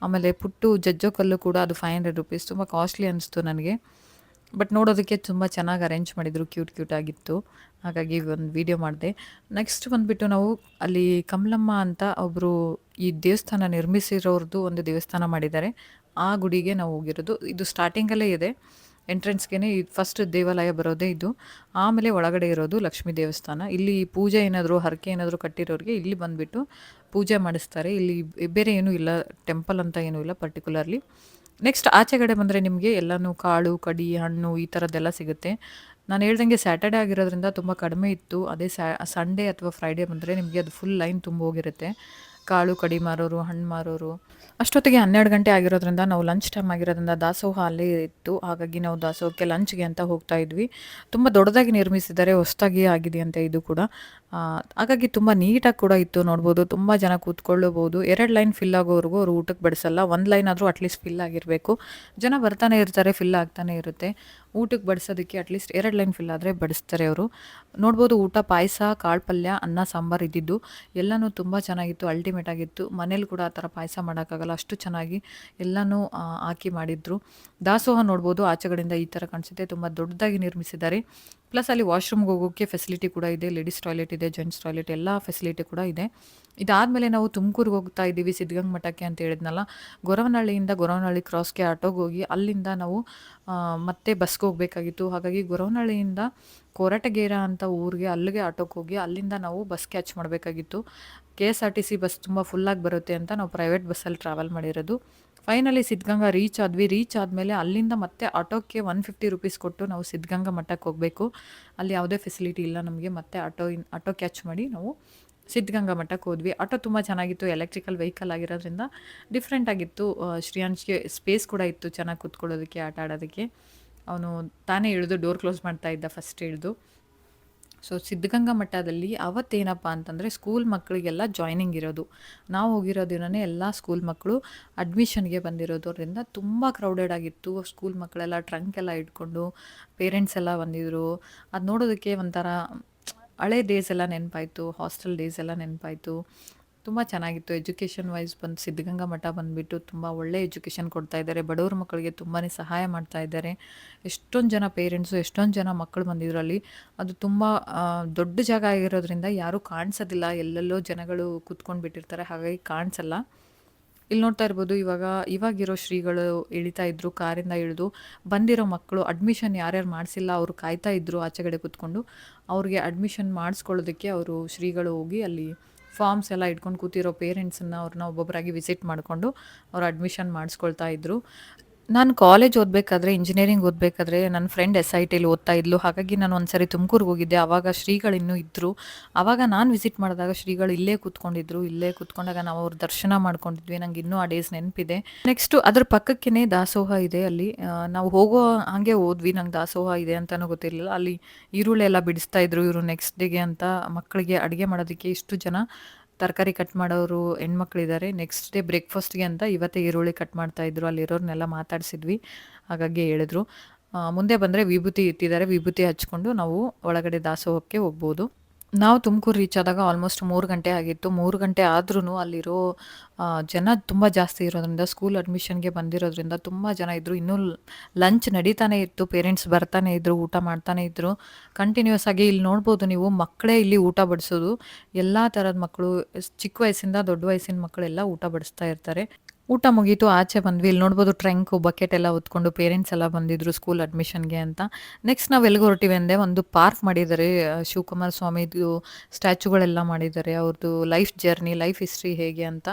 ಆಮೇಲೆ ಪುಟ್ಟು ಜಜ್ಜೋ ಕಲ್ಲು ಕೂಡ ಅದು ಫೈವ್ ಹಂಡ್ರೆಡ್ ರುಪೀಸ್ ತುಂಬ ಕಾಸ್ಟ್ಲಿ ಅನಿಸ್ತು ನನಗೆ ಬಟ್ ನೋಡೋದಕ್ಕೆ ತುಂಬ ಚೆನ್ನಾಗಿ ಅರೇಂಜ್ ಮಾಡಿದರು ಕ್ಯೂಟ್ ಕ್ಯೂಟ್ ಆಗಿತ್ತು. ಹಾಗಾಗಿ ಒಂದು ವಿಡಿಯೋ ಮಾಡಿದೆ. ನೆಕ್ಸ್ಟ್ ಬಂದುಬಿಟ್ಟು ನಾವು ಅಲ್ಲಿ ಕಮಲಮ್ಮ ಅಂತ ಒಬ್ಬರು ಈ ದೇವಸ್ಥಾನ ನಿರ್ಮಿಸಿರೋರ್ದು ಒಂದು ದೇವಸ್ಥಾನ ಮಾಡಿದ್ದಾರೆ. ಆ ಗುಡಿಗೆ ನಾವು ಹೋಗಿರೋದು. ಇದು ಸ್ಟಾರ್ಟಿಂಗಲ್ಲೇ ಇದೆ. ಎಂಟ್ರೆನ್ಸ್ಗೆ ಫಸ್ಟ್ ದೇವಾಲಯ ಬರೋದೇ ಇದು. ಆಮೇಲೆ ಒಳಗಡೆ ಇರೋದು ಲಕ್ಷ್ಮೀ ದೇವಸ್ಥಾನ. ಇಲ್ಲಿ ಪೂಜೆ ಏನಾದರೂ, ಹರಕೆ ಏನಾದರೂ ಕಟ್ಟಿರೋರಿಗೆ ಇಲ್ಲಿ ಬಂದುಬಿಟ್ಟು ಪೂಜೆ ಮಾಡಿಸ್ತಾರೆ. ಇಲ್ಲಿ ಬೇರೆ ಏನೂ ಇಲ್ಲ ಟೆಂಪಲ್ ಅಂತ ಏನೂ ಇಲ್ಲ ಪರ್ಟಿಕ್ಯುಲರ್ಲಿ ನೆಕ್ಸ್ಟ್ ಆಚೆಗಡೆ ಬಂದರೆ ನಿಮಗೆ ಎಲ್ಲನೂ ಕಾಳು, ಕಡಿ, ಹಣ್ಣು ಈ ಥರದ್ದೆಲ್ಲ ಸಿಗುತ್ತೆ. ನಾನು ಹೇಳ್ದಂಗೆ ಸ್ಯಾಟರ್ಡೆ ಆಗಿರೋದ್ರಿಂದ ತುಂಬ ಕಡಿಮೆ ಇತ್ತು. ಅದೇ ಸಂಡೇ ಅಥವಾ ಫ್ರೈಡೇ ಬಂದರೆ ನಿಮಗೆ ಅದು ಫುಲ್ ಲೈನ್ ತುಂಬ ಹೋಗಿರುತ್ತೆ. ಕಾಳು ಕಡಿ ಮಾರೋರು, ಹಣ್ಣು ಮಾರೋರು. ಅಷ್ಟೊತ್ತಿಗೆ ಹನ್ನೆರಡು ಗಂಟೆ ಆಗಿರೋದ್ರಿಂದ ನಾವು ಲಂಚ್ ಟೈಮ್ ಆಗಿರೋದ್ರಿಂದ ದಾಸೋಹ ಅಲ್ಲೇ ಇತ್ತು. ಹಾಗಾಗಿ ನಾವು ದಾಸೋಹಕ್ಕೆ ಲಂಚ್ಗೆ ಅಂತ ಹೋಗ್ತಾ ಇದ್ವಿ. ತುಂಬ ದೊಡ್ಡದಾಗಿ ನಿರ್ಮಿಸಿದ್ದಾರೆ ಹೊಸದಾಗಿ ಆಗಿದೆ ಅಂತ ಇದು ಕೂಡ. ಹಾಗಾಗಿ ತುಂಬ ನೀಟಾಗಿ ಕೂಡ ಇತ್ತು ನೋಡ್ಬೋದು. ತುಂಬ ಜನ ಕೂತ್ಕೊಳ್ಳಬಹುದು. ಎರಡು ಲೈನ್ ಫಿಲ್ ಆಗೋವರೆಗೂ ಅವರು ಊಟಕ್ಕೆ ಬಡಿಸಲ್ಲ. ಒಂದು ಲೈನ್ ಆದರೂ ಅಟ್ಲೀಸ್ಟ್ ಫಿಲ್ ಆಗಿರಬೇಕು. ಜನ ಬರ್ತಾನೆ ಇರ್ತಾರೆ ಫಿಲ್ ಆಗ್ತಾನೆ ಇರುತ್ತೆ. ಊಟಕ್ಕೆ ಬಡಿಸೋದಕ್ಕೆ ಅಟ್ಲೀಸ್ಟ್ ಎರಡು ಲೈನ್ ಫಿಲ್ ಆದರೆ ಬಡಿಸ್ತಾರೆ ಅವರು. ನೋಡ್ಬೋದು ಊಟ ಪಾಯಸ, ಕಾಳು ಪಲ್ಯ, ಅನ್ನ, ಸಾಂಬಾರು ಇದ್ದಿದ್ದು ಎಲ್ಲನೂ ತುಂಬ ಚೆನ್ನಾಗಿತ್ತು ಅಲ್ಟಿಮೇಟ್ ಆಗಿತ್ತು. ಮನೇಲಿ ಕೂಡ ಆ ಥರ ಪಾಯಸ ಮಾಡೋಕ್ಕಾಗಲ್ಲ, ಅಷ್ಟು ಚೆನ್ನಾಗಿ ಎಲ್ಲನೂ ಹಾಕಿ ಮಾಡಿದ್ರು. ದಾಸೋಹ ನೋಡ್ಬೋದು ಆಚೆಗಳಿಂದ ಈ ಥರ ಕಾಣಿಸುತ್ತೆ, ತುಂಬ ದೊಡ್ಡದಾಗಿ ನಿರ್ಮಿಸಿದ್ದಾರೆ. ಪ್ಲಸ್ ಅಲ್ಲಿ ವಾಶ್ರೂಮ್ಗೆ ಹೋಗೋಕ್ಕೆ ಫೆಸಿಲಿಟಿ ಕೂಡ ಇದೆ ಲೇಡೀಸ್ ಟಾಯ್ಲೆಟ್ ಇದೆ ಜೆಂಟ್ಸ್ ಟಾಯ್ಲೆಟ್ ಎಲ್ಲ ಫೆಸಿಲಿಟಿ ಕೂಡ ಇದೆ. ಇದಾದಮೇಲೆ ನಾವು ತುಮಕೂರಿಗೆ ಹೋಗ್ತಾ ಇದ್ದೀವಿ ಸಿದ್ಧಗಂಗಾ ಮಠಕ್ಕೆ ಅಂತ ಹೇಳಿದ್ನಲ್ಲ. ಗೊರವನಹಳ್ಳಿಯಿಂದ ಗೊರವನಹಳ್ಳಿ ಕ್ರಾಸ್ಗೆ ಆಟೋಗೆ ಹೋಗಿ ಅಲ್ಲಿಂದ ನಾವು ಮತ್ತೆ ಬಸ್ಗೆ ಹೋಗಬೇಕಾಗಿತ್ತು. ಹಾಗಾಗಿ ಗೊರವನಹಳ್ಳಿಯಿಂದ ಕೊರಟಗೇರ ಅಂತ ಊರಿಗೆ ಅಲ್ಲಿಗೆ ಆಟೋಕ್ಕೆ ಹೋಗಿ ಅಲ್ಲಿಂದ ನಾವು ಬಸ್ ಕ್ಯಾಚ್ ಮಾಡಬೇಕಾಗಿತ್ತು. K S R T C bus ತುಂಬ ಫುಲ್ಲಾಗಿ ಬರುತ್ತೆ ಅಂತ ನಾವು ಪ್ರೈವೇಟ್ ಬಸ್ಸಲ್ಲಿ ಟ್ರಾವೆಲ್ ಮಾಡಿರೋದು. ಫೈನಲಿ ಸಿದ್ಧಗಂಗಾ ರೀಚ್ ಆದ್ವಿ. ರೀಚ್ ಆದಮೇಲೆ ಅಲ್ಲಿಂದ ಮತ್ತೆ ಆಟೋಕ್ಕೆ ಒನ್ ಫಿಫ್ಟಿ ರುಪೀಸ್ ಕೊಟ್ಟು ನಾವು ಸಿದ್ಧಗಂಗಾ ಮಠಕ್ಕೆ ಹೋಗಬೇಕು. ಅಲ್ಲಿ ಯಾವುದೇ ಫೆಸಿಲಿಟಿ ಇಲ್ಲ ನಮಗೆ, ಮತ್ತೆ ಆಟೋ ಇನ್, ಆಟೋ ಕ್ಯಾಚ್ ಮಾಡಿ ನಾವು ಸಿದ್ಧಗಂಗಾ ಮಠಕ್ಕೆ ಹೋದ್ವಿ. ಆಟೋ ತುಂಬ ಚೆನ್ನಾಗಿತ್ತು. ಎಲೆಕ್ಟ್ರಿಕಲ್ ವೆಹಿಕಲ್ ಆಗಿರೋದ್ರಿಂದ ಡಿಫ್ರೆಂಟ್ ಆಗಿತ್ತು. ಶ್ರೀಯಾಂಶ್ಗೆ ಸ್ಪೇಸ್ ಕೂಡ ಇತ್ತು ಚೆನ್ನಾಗಿ ಕೂತ್ಕೊಳ್ಳೋದಕ್ಕೆ, ಆಟ ಆಡೋದಕ್ಕೆ. ಅವನು ತಾನೇ ಇಳಿದು ಡೋರ್ ಕ್ಲೋಸ್ ಮಾಡ್ತಾ ಇದ್ದ ಫಸ್ಟ್ ಇಳಿದು. ಸೊ ಸಿದ್ಧಗಂಗಾ ಮಠದಲ್ಲಿ ಅವತ್ತೇನಪ್ಪ ಅಂತಂದರೆ ಸ್ಕೂಲ್ ಮಕ್ಕಳಿಗೆಲ್ಲ ಜಾಯ್ನಿಂಗ್ ಇರೋದು. ನಾವು ಹೋಗಿರೋ ದಿನವೇ ಎಲ್ಲ ಸ್ಕೂಲ್ ಮಕ್ಕಳು ಅಡ್ಮಿಷನ್ಗೆ ಬಂದಿರೋದ್ರಿಂದ ತುಂಬ ಕ್ರೌಡೆಡ್ ಆಗಿತ್ತು. ಸ್ಕೂಲ್ ಮಕ್ಕಳೆಲ್ಲ ಟ್ರಂಕ್ ಎಲ್ಲ ಇಟ್ಕೊಂಡು ಪೇರೆಂಟ್ಸ್ ಎಲ್ಲ ಬಂದಿದ್ರು. ಅದು ನೋಡೋದಕ್ಕೆ ಒಂಥರ ಹಳೆ ಡೇಸ್ ಎಲ್ಲ ನೆನಪಾಯಿತು ಹಾಸ್ಟೆಲ್ ಡೇಸ್ ಎಲ್ಲ ನೆನಪಾಯಿತು. ತುಂಬ ಚೆನ್ನಾಗಿತ್ತು. ಎಜುಕೇಷನ್ ವೈಸ್ ಬಂದು ಸಿದ್ಧಗಂಗಾ ಮಠ ಬಂದುಬಿಟ್ಟು ತುಂಬ ಒಳ್ಳೆ ಎಜುಕೇಷನ್ ಕೊಡ್ತಾ ಇದ್ದಾರೆ. ಬಡವ್ರ ಮಕ್ಕಳಿಗೆ ತುಂಬಾ ಸಹಾಯ ಮಾಡ್ತಾ ಇದ್ದಾರೆ. ಎಷ್ಟೊಂದು ಜನ ಪೇರೆಂಟ್ಸು ಎಷ್ಟೊಂದು ಜನ ಮಕ್ಕಳು ಬಂದಿದ್ರು ಅಲ್ಲಿ ಅದು ತುಂಬ ದೊಡ್ಡ ಜಾಗ ಆಗಿರೋದ್ರಿಂದ ಯಾರೂ ಕಾಣಿಸೋದಿಲ್ಲ. ಎಲ್ಲೆಲ್ಲೋ ಜನಗಳು ಕೂತ್ಕೊಂಡು ಬಿಟ್ಟಿರ್ತಾರೆ. ಹಾಗಾಗಿ ಕಾಣಿಸಲ್ಲ. ಇಲ್ಲಿ ನೋಡ್ತಾ ಇರ್ಬೋದು, ಇವಾಗ, ಇವಾಗಿರೋ ಶ್ರೀಗಳು ಇಳಿತಾ ಇದ್ರು, ಕಾರಿಂದ ಇಳಿದು ಬಂದಿರೋ ಮಕ್ಕಳು ಅಡ್ಮಿಷನ್ ಯಾರ್ಯಾರು ಮಾಡಿಸಿಲ್ಲ, ಅವರು ಕಾಯ್ತಾ ಇದ್ರು ಆಚೆಗಡೆ ಕೂತ್ಕೊಂಡು, ಅವ್ರಿಗೆ ಅಡ್ಮಿಷನ್ ಮಾಡಿಸ್ಕೊಳ್ಳೋದಕ್ಕೆ ಅವರು ಶ್ರೀಗಳು ಹೋಗಿ ಅಲ್ಲಿ ಫಾರ್ಮ್ಸ್ ಎಲ್ಲ ಇಟ್ಕೊಂಡು ಕೂತಿರೋ ಪೇರೆಂಟ್ಸನ್ನ ಅವ್ರನ್ನ ಒಬ್ಬೊಬ್ಬರಾಗಿ ವಿಸಿಟ್ ಮಾಡಿಕೊಂಡು ಅವ್ರು ಅಡ್ಮಿಷನ್ ಮಾಡಿಸ್ಕೊಳ್ತಾ ಇದ್ರು. ನಾನು ಕಾಲೇಜ್ ಓದಬೇಕಾದ್ರೆ ಇಂಜಿನಿಯರಿಂಗ್ ಓದಬೇಕಾದ್ರೆ ನನ್ನ ಫ್ರೆಂಡ್ ಎಸ್ ಐ ಟಿಲಿ ಓದ್ತಾ ಇದ್ಲು. ಹಾಗಾಗಿ ನಾನು ಒಂದ್ಸರಿ ತುಮಕೂರಿಗೆ ಹೋಗಿದ್ದೆ. ಆವಾಗ ಶ್ರೀಗಳು ಇನ್ನೂ ಇದ್ದರು ಆವಾಗ ನಾನು ವಿಸಿಟ್ ಮಾಡಿದಾಗ ಶ್ರೀಗಳು ಇಲ್ಲೇ ಕೂತ್ಕೊಂಡಿದ್ರು. ಇಲ್ಲೇ ಕೂತ್ಕೊಂಡಾಗ ನಾವು ಅವ್ರ ದರ್ಶನ ಮಾಡ್ಕೊಂಡಿದ್ವಿ. ನಂಗೆ ಇನ್ನೂ ಆ ಡೇಸ್ ನೆನಪಿದೆ. ನೆಕ್ಸ್ಟು ಅದ್ರ ಪಕ್ಕಕ್ಕೇನೆ ದಾಸೋಹ ಇದೆ ಅಲ್ಲಿ. ನಾವು ಹೋಗೋ ಹಾಗೆ ಹೋದ್ವಿ. ನಂಗೆ ದಾಸೋಹ ಇದೆ ಅಂತಲೂ ಗೊತ್ತಿರಲಿಲ್ಲ. ಅಲ್ಲಿ ಈರುಳ್ಳಿ ಎಲ್ಲ ಬಿಡಿಸ್ತಾ ಇದ್ರು ಇವರು ನೆಕ್ಸ್ಟ್ ಡೇಗೆ ಅಂತ ಮಕ್ಕಳಿಗೆ ಅಡುಗೆ ಮಾಡೋದಕ್ಕೆ ಇಷ್ಟು ಜನ. ತರಕಾರಿ ಕಟ್ ಮಾಡೋರು ಹೆಣ್ಮಕ್ಳಿದ್ದಾರೆ ನೆಕ್ಸ್ಟ್ ಡೇ ಬ್ರೇಕ್ಫಾಸ್ಟ್ಗೆ ಅಂತ ಇವತ್ತೇ ಈರುಳ್ಳಿ ಕಟ್ ಮಾಡ್ತಾ ಇದ್ರು. ಅಲ್ಲಿರೋರ್ನೆಲ್ಲ ಮಾತಾಡಿಸಿದ್ವಿ. ಹಾಗಾಗಿ ಹೇಳಿದ್ರು. ಮುಂದೆ ಬಂದರೆ ವಿಭೂತಿ ಇಟ್ಟಿದ್ದಾರೆ. ವಿಭೂತಿ ಹಚ್ಕೊಂಡು ನಾವು ಒಳಗಡೆ ದಾಸೋಹಕ್ಕೆ ಹೋಗ್ಬೋದು. ನಾವು ತುಮಕೂರು ರೀಚ್ ಆದಾಗ ಆಲ್ಮೋಸ್ಟ್ ಮೂರು ಗಂಟೆ ಆಗಿತ್ತು. ಮೂರು ಗಂಟೆ ಆದ್ರೂ ಅಲ್ಲಿರೋ ಜನ ತುಂಬ ಜಾಸ್ತಿ ಇರೋದ್ರಿಂದ ಸ್ಕೂಲ್ ಅಡ್ಮಿಷನ್ಗೆ ಬಂದಿರೋದ್ರಿಂದ ತುಂಬ ಜನ ಇದ್ದರು ಇನ್ನೂ ಲಂಚ್ ನಡೀತಾನೆ ಇತ್ತು. ಪೇರೆಂಟ್ಸ್ ಬರ್ತಾನೆ ಇದ್ದರು ಊಟ ಮಾಡ್ತಾನೆ ಇದ್ದರು ಕಂಟಿನ್ಯೂಸ್ ಆಗಿ ಇಲ್ಲಿ ನೋಡ್ಬೋದು ನೀವು, ಮಕ್ಕಳೇ ಇಲ್ಲಿ ಊಟ ಬಡಿಸೋದು. ಎಲ್ಲ ಥರದ ಮಕ್ಕಳು, ಚಿಕ್ಕ ವಯಸ್ಸಿಂದ ದೊಡ್ಡ ವಯಸ್ಸಿನ ಮಕ್ಕಳೆಲ್ಲ ಊಟ ಬಡಿಸ್ತಾ ಇರ್ತಾರೆ. ಊಟ ಮುಗೀತು, ಆಚೆ ಬಂದ್ವಿ. ಇಲ್ಲಿ ನೋಡ್ಬೋದು ಟ್ರಂಕು, ಬಕೆಟ್ ಎಲ್ಲ ಹೊತ್ಕೊಂಡು ಪೇರೆಂಟ್ಸ್ ಎಲ್ಲ ಬಂದಿದ್ರು ಸ್ಕೂಲ್ ಅಡ್ಮಿಷನ್ಗೆ ಅಂತ. ನೆಕ್ಸ್ಟ್ ನಾವು ಎಲ್ಲಿಗೆ ಹೊರಟಿವಿ ಅಂದರೆ ಒಂದು ಪಾರ್ಕ್ ಮಾಡಿದ್ದಾರೆ. ಶಿವಕುಮಾರ್ ಸ್ವಾಮಿದು ಸ್ಟ್ಯಾಚುಗಳೆಲ್ಲ ಮಾಡಿದ್ದಾರೆ. ಅವ್ರದ್ದು ಲೈಫ್ ಜರ್ನಿ ಲೈಫ್ ಹಿಸ್ಟ್ರಿ ಹೇಗೆ ಅಂತ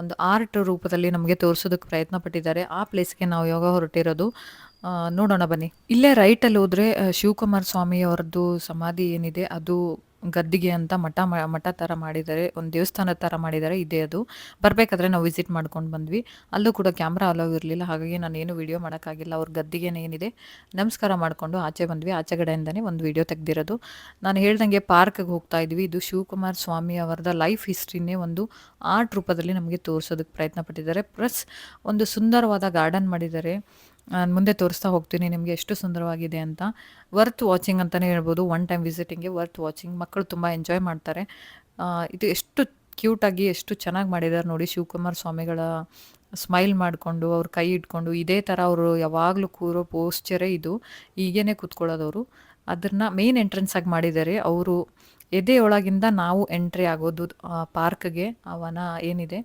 ಒಂದು ಆರ್ಟ್ ರೂಪದಲ್ಲಿ ನಮಗೆ ತೋರಿಸೋದಕ್ಕೆ ಪ್ರಯತ್ನ ಪಟ್ಟಿದ್ದಾರೆ. ಆ ಪ್ಲೇಸ್ಗೆ ನಾವು ಯೋಗ ಹೊರಟಿರೋದು ನೋಡೋಣ ಬನ್ನಿ. ಇಲ್ಲೇ ರೈಟಲ್ಲಿ ಹೋದರೆ ಶಿವಕುಮಾರ ಸ್ವಾಮಿ ಅವ್ರದ್ದು ಸಮಾಧಿ ಏನಿದೆ, ಅದು ಗದ್ದಿಗೆ ಅಂತ ಮಠ ಮಠ ಥರ ಮಾಡಿದ್ದಾರೆ ಒಂದು ದೇವಸ್ಥಾನದ ಥರ ಮಾಡಿದ್ದಾರೆ ಇದೆ ಅದು. ಬರಬೇಕಾದ್ರೆ ನಾವು ವಿಸಿಟ್ ಮಾಡ್ಕೊಂಡು ಬಂದ್ವಿ. ಅಲ್ಲೂ ಕೂಡ ಕ್ಯಾಮ್ರಾ ಅಲೋ ಇರಲಿಲ್ಲ, ಹಾಗಾಗಿ ನಾನು ಏನು ವಿಡಿಯೋ ಮಾಡೋಕ್ಕಾಗಿಲ್ಲ. ಅವ್ರ ಗದ್ದಿಗೆನೇ ಏನಿದೆ, ನಮಸ್ಕಾರ ಮಾಡಿಕೊಂಡು ಆಚೆ ಬಂದ್ವಿ. ಆಚೆ ಕಡೆಯಿಂದನೇ ಒಂದು ವಿಡಿಯೋ ತೆಗೆದಿರೋದು. ನಾನು ಹೇಳ್ದಂಗೆ ಪಾರ್ಕ್ಗೆ ಹೋಗ್ತಾ ಇದ್ವಿ. ಇದು ಶಿವಕುಮಾರ್ ಸ್ವಾಮಿ ಅವರದ ಲೈಫ್ ಹಿಸ್ಟ್ರಿನೇ ಒಂದು ಆರ್ಟ್ ರೂಪದಲ್ಲಿ ನಮಗೆ ತೋರಿಸೋದಕ್ಕೆ ಪ್ರಯತ್ನ ಪಟ್ಟಿದ್ದಾರೆ. ಪ್ಲಸ್ ಒಂದು ಸುಂದರವಾದ ಗಾರ್ಡನ್ ಮಾಡಿದ್ದಾರೆ. ನಾನು ಮುಂದೆ ತೋರಿಸ್ತಾ ಹೋಗ್ತೀನಿ, ನಿಮಗೆ ಎಷ್ಟು ಸುಂದರವಾಗಿದೆ ಅಂತ. ವರ್ತ್ ವಾಚಿಂಗ್ ಅಂತಲೇ ಹೇಳ್ಬೋದು. ಒನ್ ಟೈಮ್ ವಿಸಿಟಿಂಗ್ಗೆ ವರ್ತ್ ವಾಚಿಂಗ್ ಮಕ್ಕಳು ತುಂಬ ಎಂಜಾಯ್ ಮಾಡ್ತಾರೆ. ಇದು ಎಷ್ಟು ಕ್ಯೂಟಾಗಿ ಎಷ್ಟು ಚೆನ್ನಾಗಿ ಮಾಡಿದ್ದಾರೆ ನೋಡಿ ಶಿವಕುಮಾರ್ ಸ್ವಾಮಿಗಳ ಸ್ಮೈಲ್ ಮಾಡಿಕೊಂಡು, ಅವ್ರ ಕೈ ಇಟ್ಕೊಂಡು. ಇದೇ ಥರ ಅವರು ಯಾವಾಗಲೂ ಕೂರೋ ಪೋಸ್ಚರೇ ಇದು. ಈಗೇನೆ ಕೂತ್ಕೊಳ್ಳೋದವರು ಅದನ್ನು ಮೇನ್ ಎಂಟ್ರೆನ್ಸ್ ಆಗಿ ಮಾಡಿದ್ದಾರೆ ಅವರು ಎದೆಯೊಳಗಿಂದ ನಾವು ಎಂಟ್ರಿ ಆಗೋದು ಪಾರ್ಕ್ಗೆ ಅವನ ವನ ಏನಿದೆ.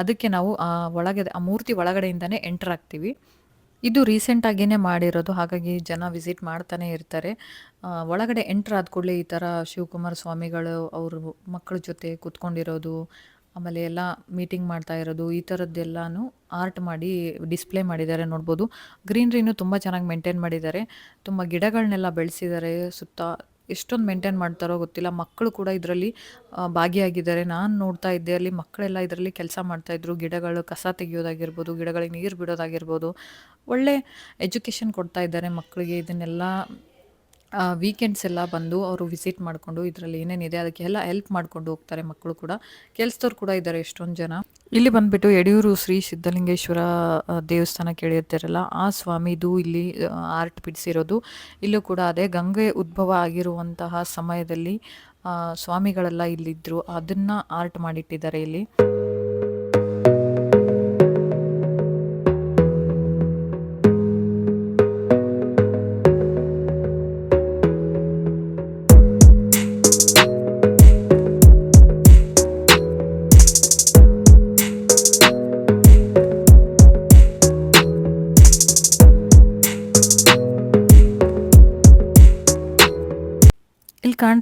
ಅದಕ್ಕೆ ನಾವು ಒಳಗೆ, ಆ ಮೂರ್ತಿ ಒಳಗಡೆಯಿಂದನೇ ಎಂಟ್ರ್ ಆಗ್ತೀವಿ. ಇದು ರೀಸೆಂಟಾಗಿಯೇ ಮಾಡಿರೋದು, ಹಾಗಾಗಿ ಜನ ವಿಸಿಟ್ ಮಾಡ್ತಾನೆ ಇರ್ತಾರೆ. ಒಳಗಡೆ ಎಂಟ್ರ್ ಆದ ಕೂಡಲೇ ಈ ಥರ ಶಿವಕುಮಾರ ಸ್ವಾಮಿಗಳು ಅವರು ಮಕ್ಕಳ ಜೊತೆ ಕೂತ್ಕೊಂಡಿರೋದು, ಆಮೇಲೆ ಎಲ್ಲ ಮೀಟಿಂಗ್ ಮಾಡ್ತಾ ಇರೋದು, ಈ ಥರದ್ದೆಲ್ಲನೂ ಆರ್ಟ್ ಮಾಡಿ ಡಿಸ್ಪ್ಲೇ ಮಾಡಿದ್ದಾರೆ ನೋಡ್ಬೋದು. ಗ್ರೀನ್ರಿನೂ ತುಂಬ ಚೆನ್ನಾಗಿ ಮೇಂಟೈನ್ ಮಾಡಿದ್ದಾರೆ. ತುಂಬ ಗಿಡಗಳನ್ನೆಲ್ಲ ಬೆಳೆಸಿದ್ದಾರೆ ಸುತ್ತ ಎಷ್ಟೊಂದು ಮೇಂಟೈನ್ ಮಾಡ್ತಾರೋ ಗೊತ್ತಿಲ್ಲ. ಮಕ್ಕಳು ಕೂಡ ಇದರಲ್ಲಿ ಭಾಗಿಯಾಗಿದ್ದಾರೆ. ನಾನು ನೋಡ್ತಾ ಇದ್ದೆ, ಅಲ್ಲಿ ಮಕ್ಕಳೆಲ್ಲ ಇದರಲ್ಲಿ ಕೆಲಸ ಮಾಡ್ತಾಯಿದ್ರು ಗಿಡಗಳು, ಕಸ ತೆಗೆಯೋದಾಗಿರ್ಬೋದು, ಗಿಡಗಳಿಗೆ ನೀರು ಬಿಡೋದಾಗಿರ್ಬೋದು. ಒಳ್ಳೆ ಎಜುಕೇಷನ್ ಕೊಡ್ತಾ ಇದ್ದಾರೆ ಮಕ್ಕಳಿಗೆ. ಇದನ್ನೆಲ್ಲ ವೀಕೆಂಡ್ಸ್ ಎಲ್ಲ ಬಂದು ಅವರು ವಿಸಿಟ್ ಮಾಡಿಕೊಂಡು ಇದರಲ್ಲಿ ಏನೇನಿದೆ, ಅದಕ್ಕೆಲ್ಲ ಹೆಲ್ಪ್ ಮಾಡ್ಕೊಂಡು ಹೋಗ್ತಾರೆ ಮಕ್ಕಳು ಕೂಡ. ಕೆಲಸದವ್ರು ಕೂಡ ಇದ್ದಾರೆ ಎಷ್ಟೊಂದು ಜನ. ಇಲ್ಲಿ ಬಂದ್ಬಿಟ್ಟು ಯಡಿಯೂರು ಶ್ರೀ ಸಿದ್ಧಲಿಂಗೇಶ್ವರ ದೇವಸ್ಥಾನ ಕೇಳಿರ್ತಾರಲ್ಲ, ಆ ಸ್ವಾಮಿದು ಇಲ್ಲಿ ಆರ್ಟ್ ಬಿಡಿಸಿರೋದು. ಇಲ್ಲೂ ಕೂಡ ಅದೇ ಗಂಗೆ ಉದ್ಭವ ಆಗಿರುವಂತಹ ಸಮಯದಲ್ಲಿ ಸ್ವಾಮಿಗಳೆಲ್ಲ ಇಲ್ಲಿದ್ದರು ಅದನ್ನು ಆರ್ಟ್ ಮಾಡಿಟ್ಟಿದ್ದಾರೆ ಇಲ್ಲಿ.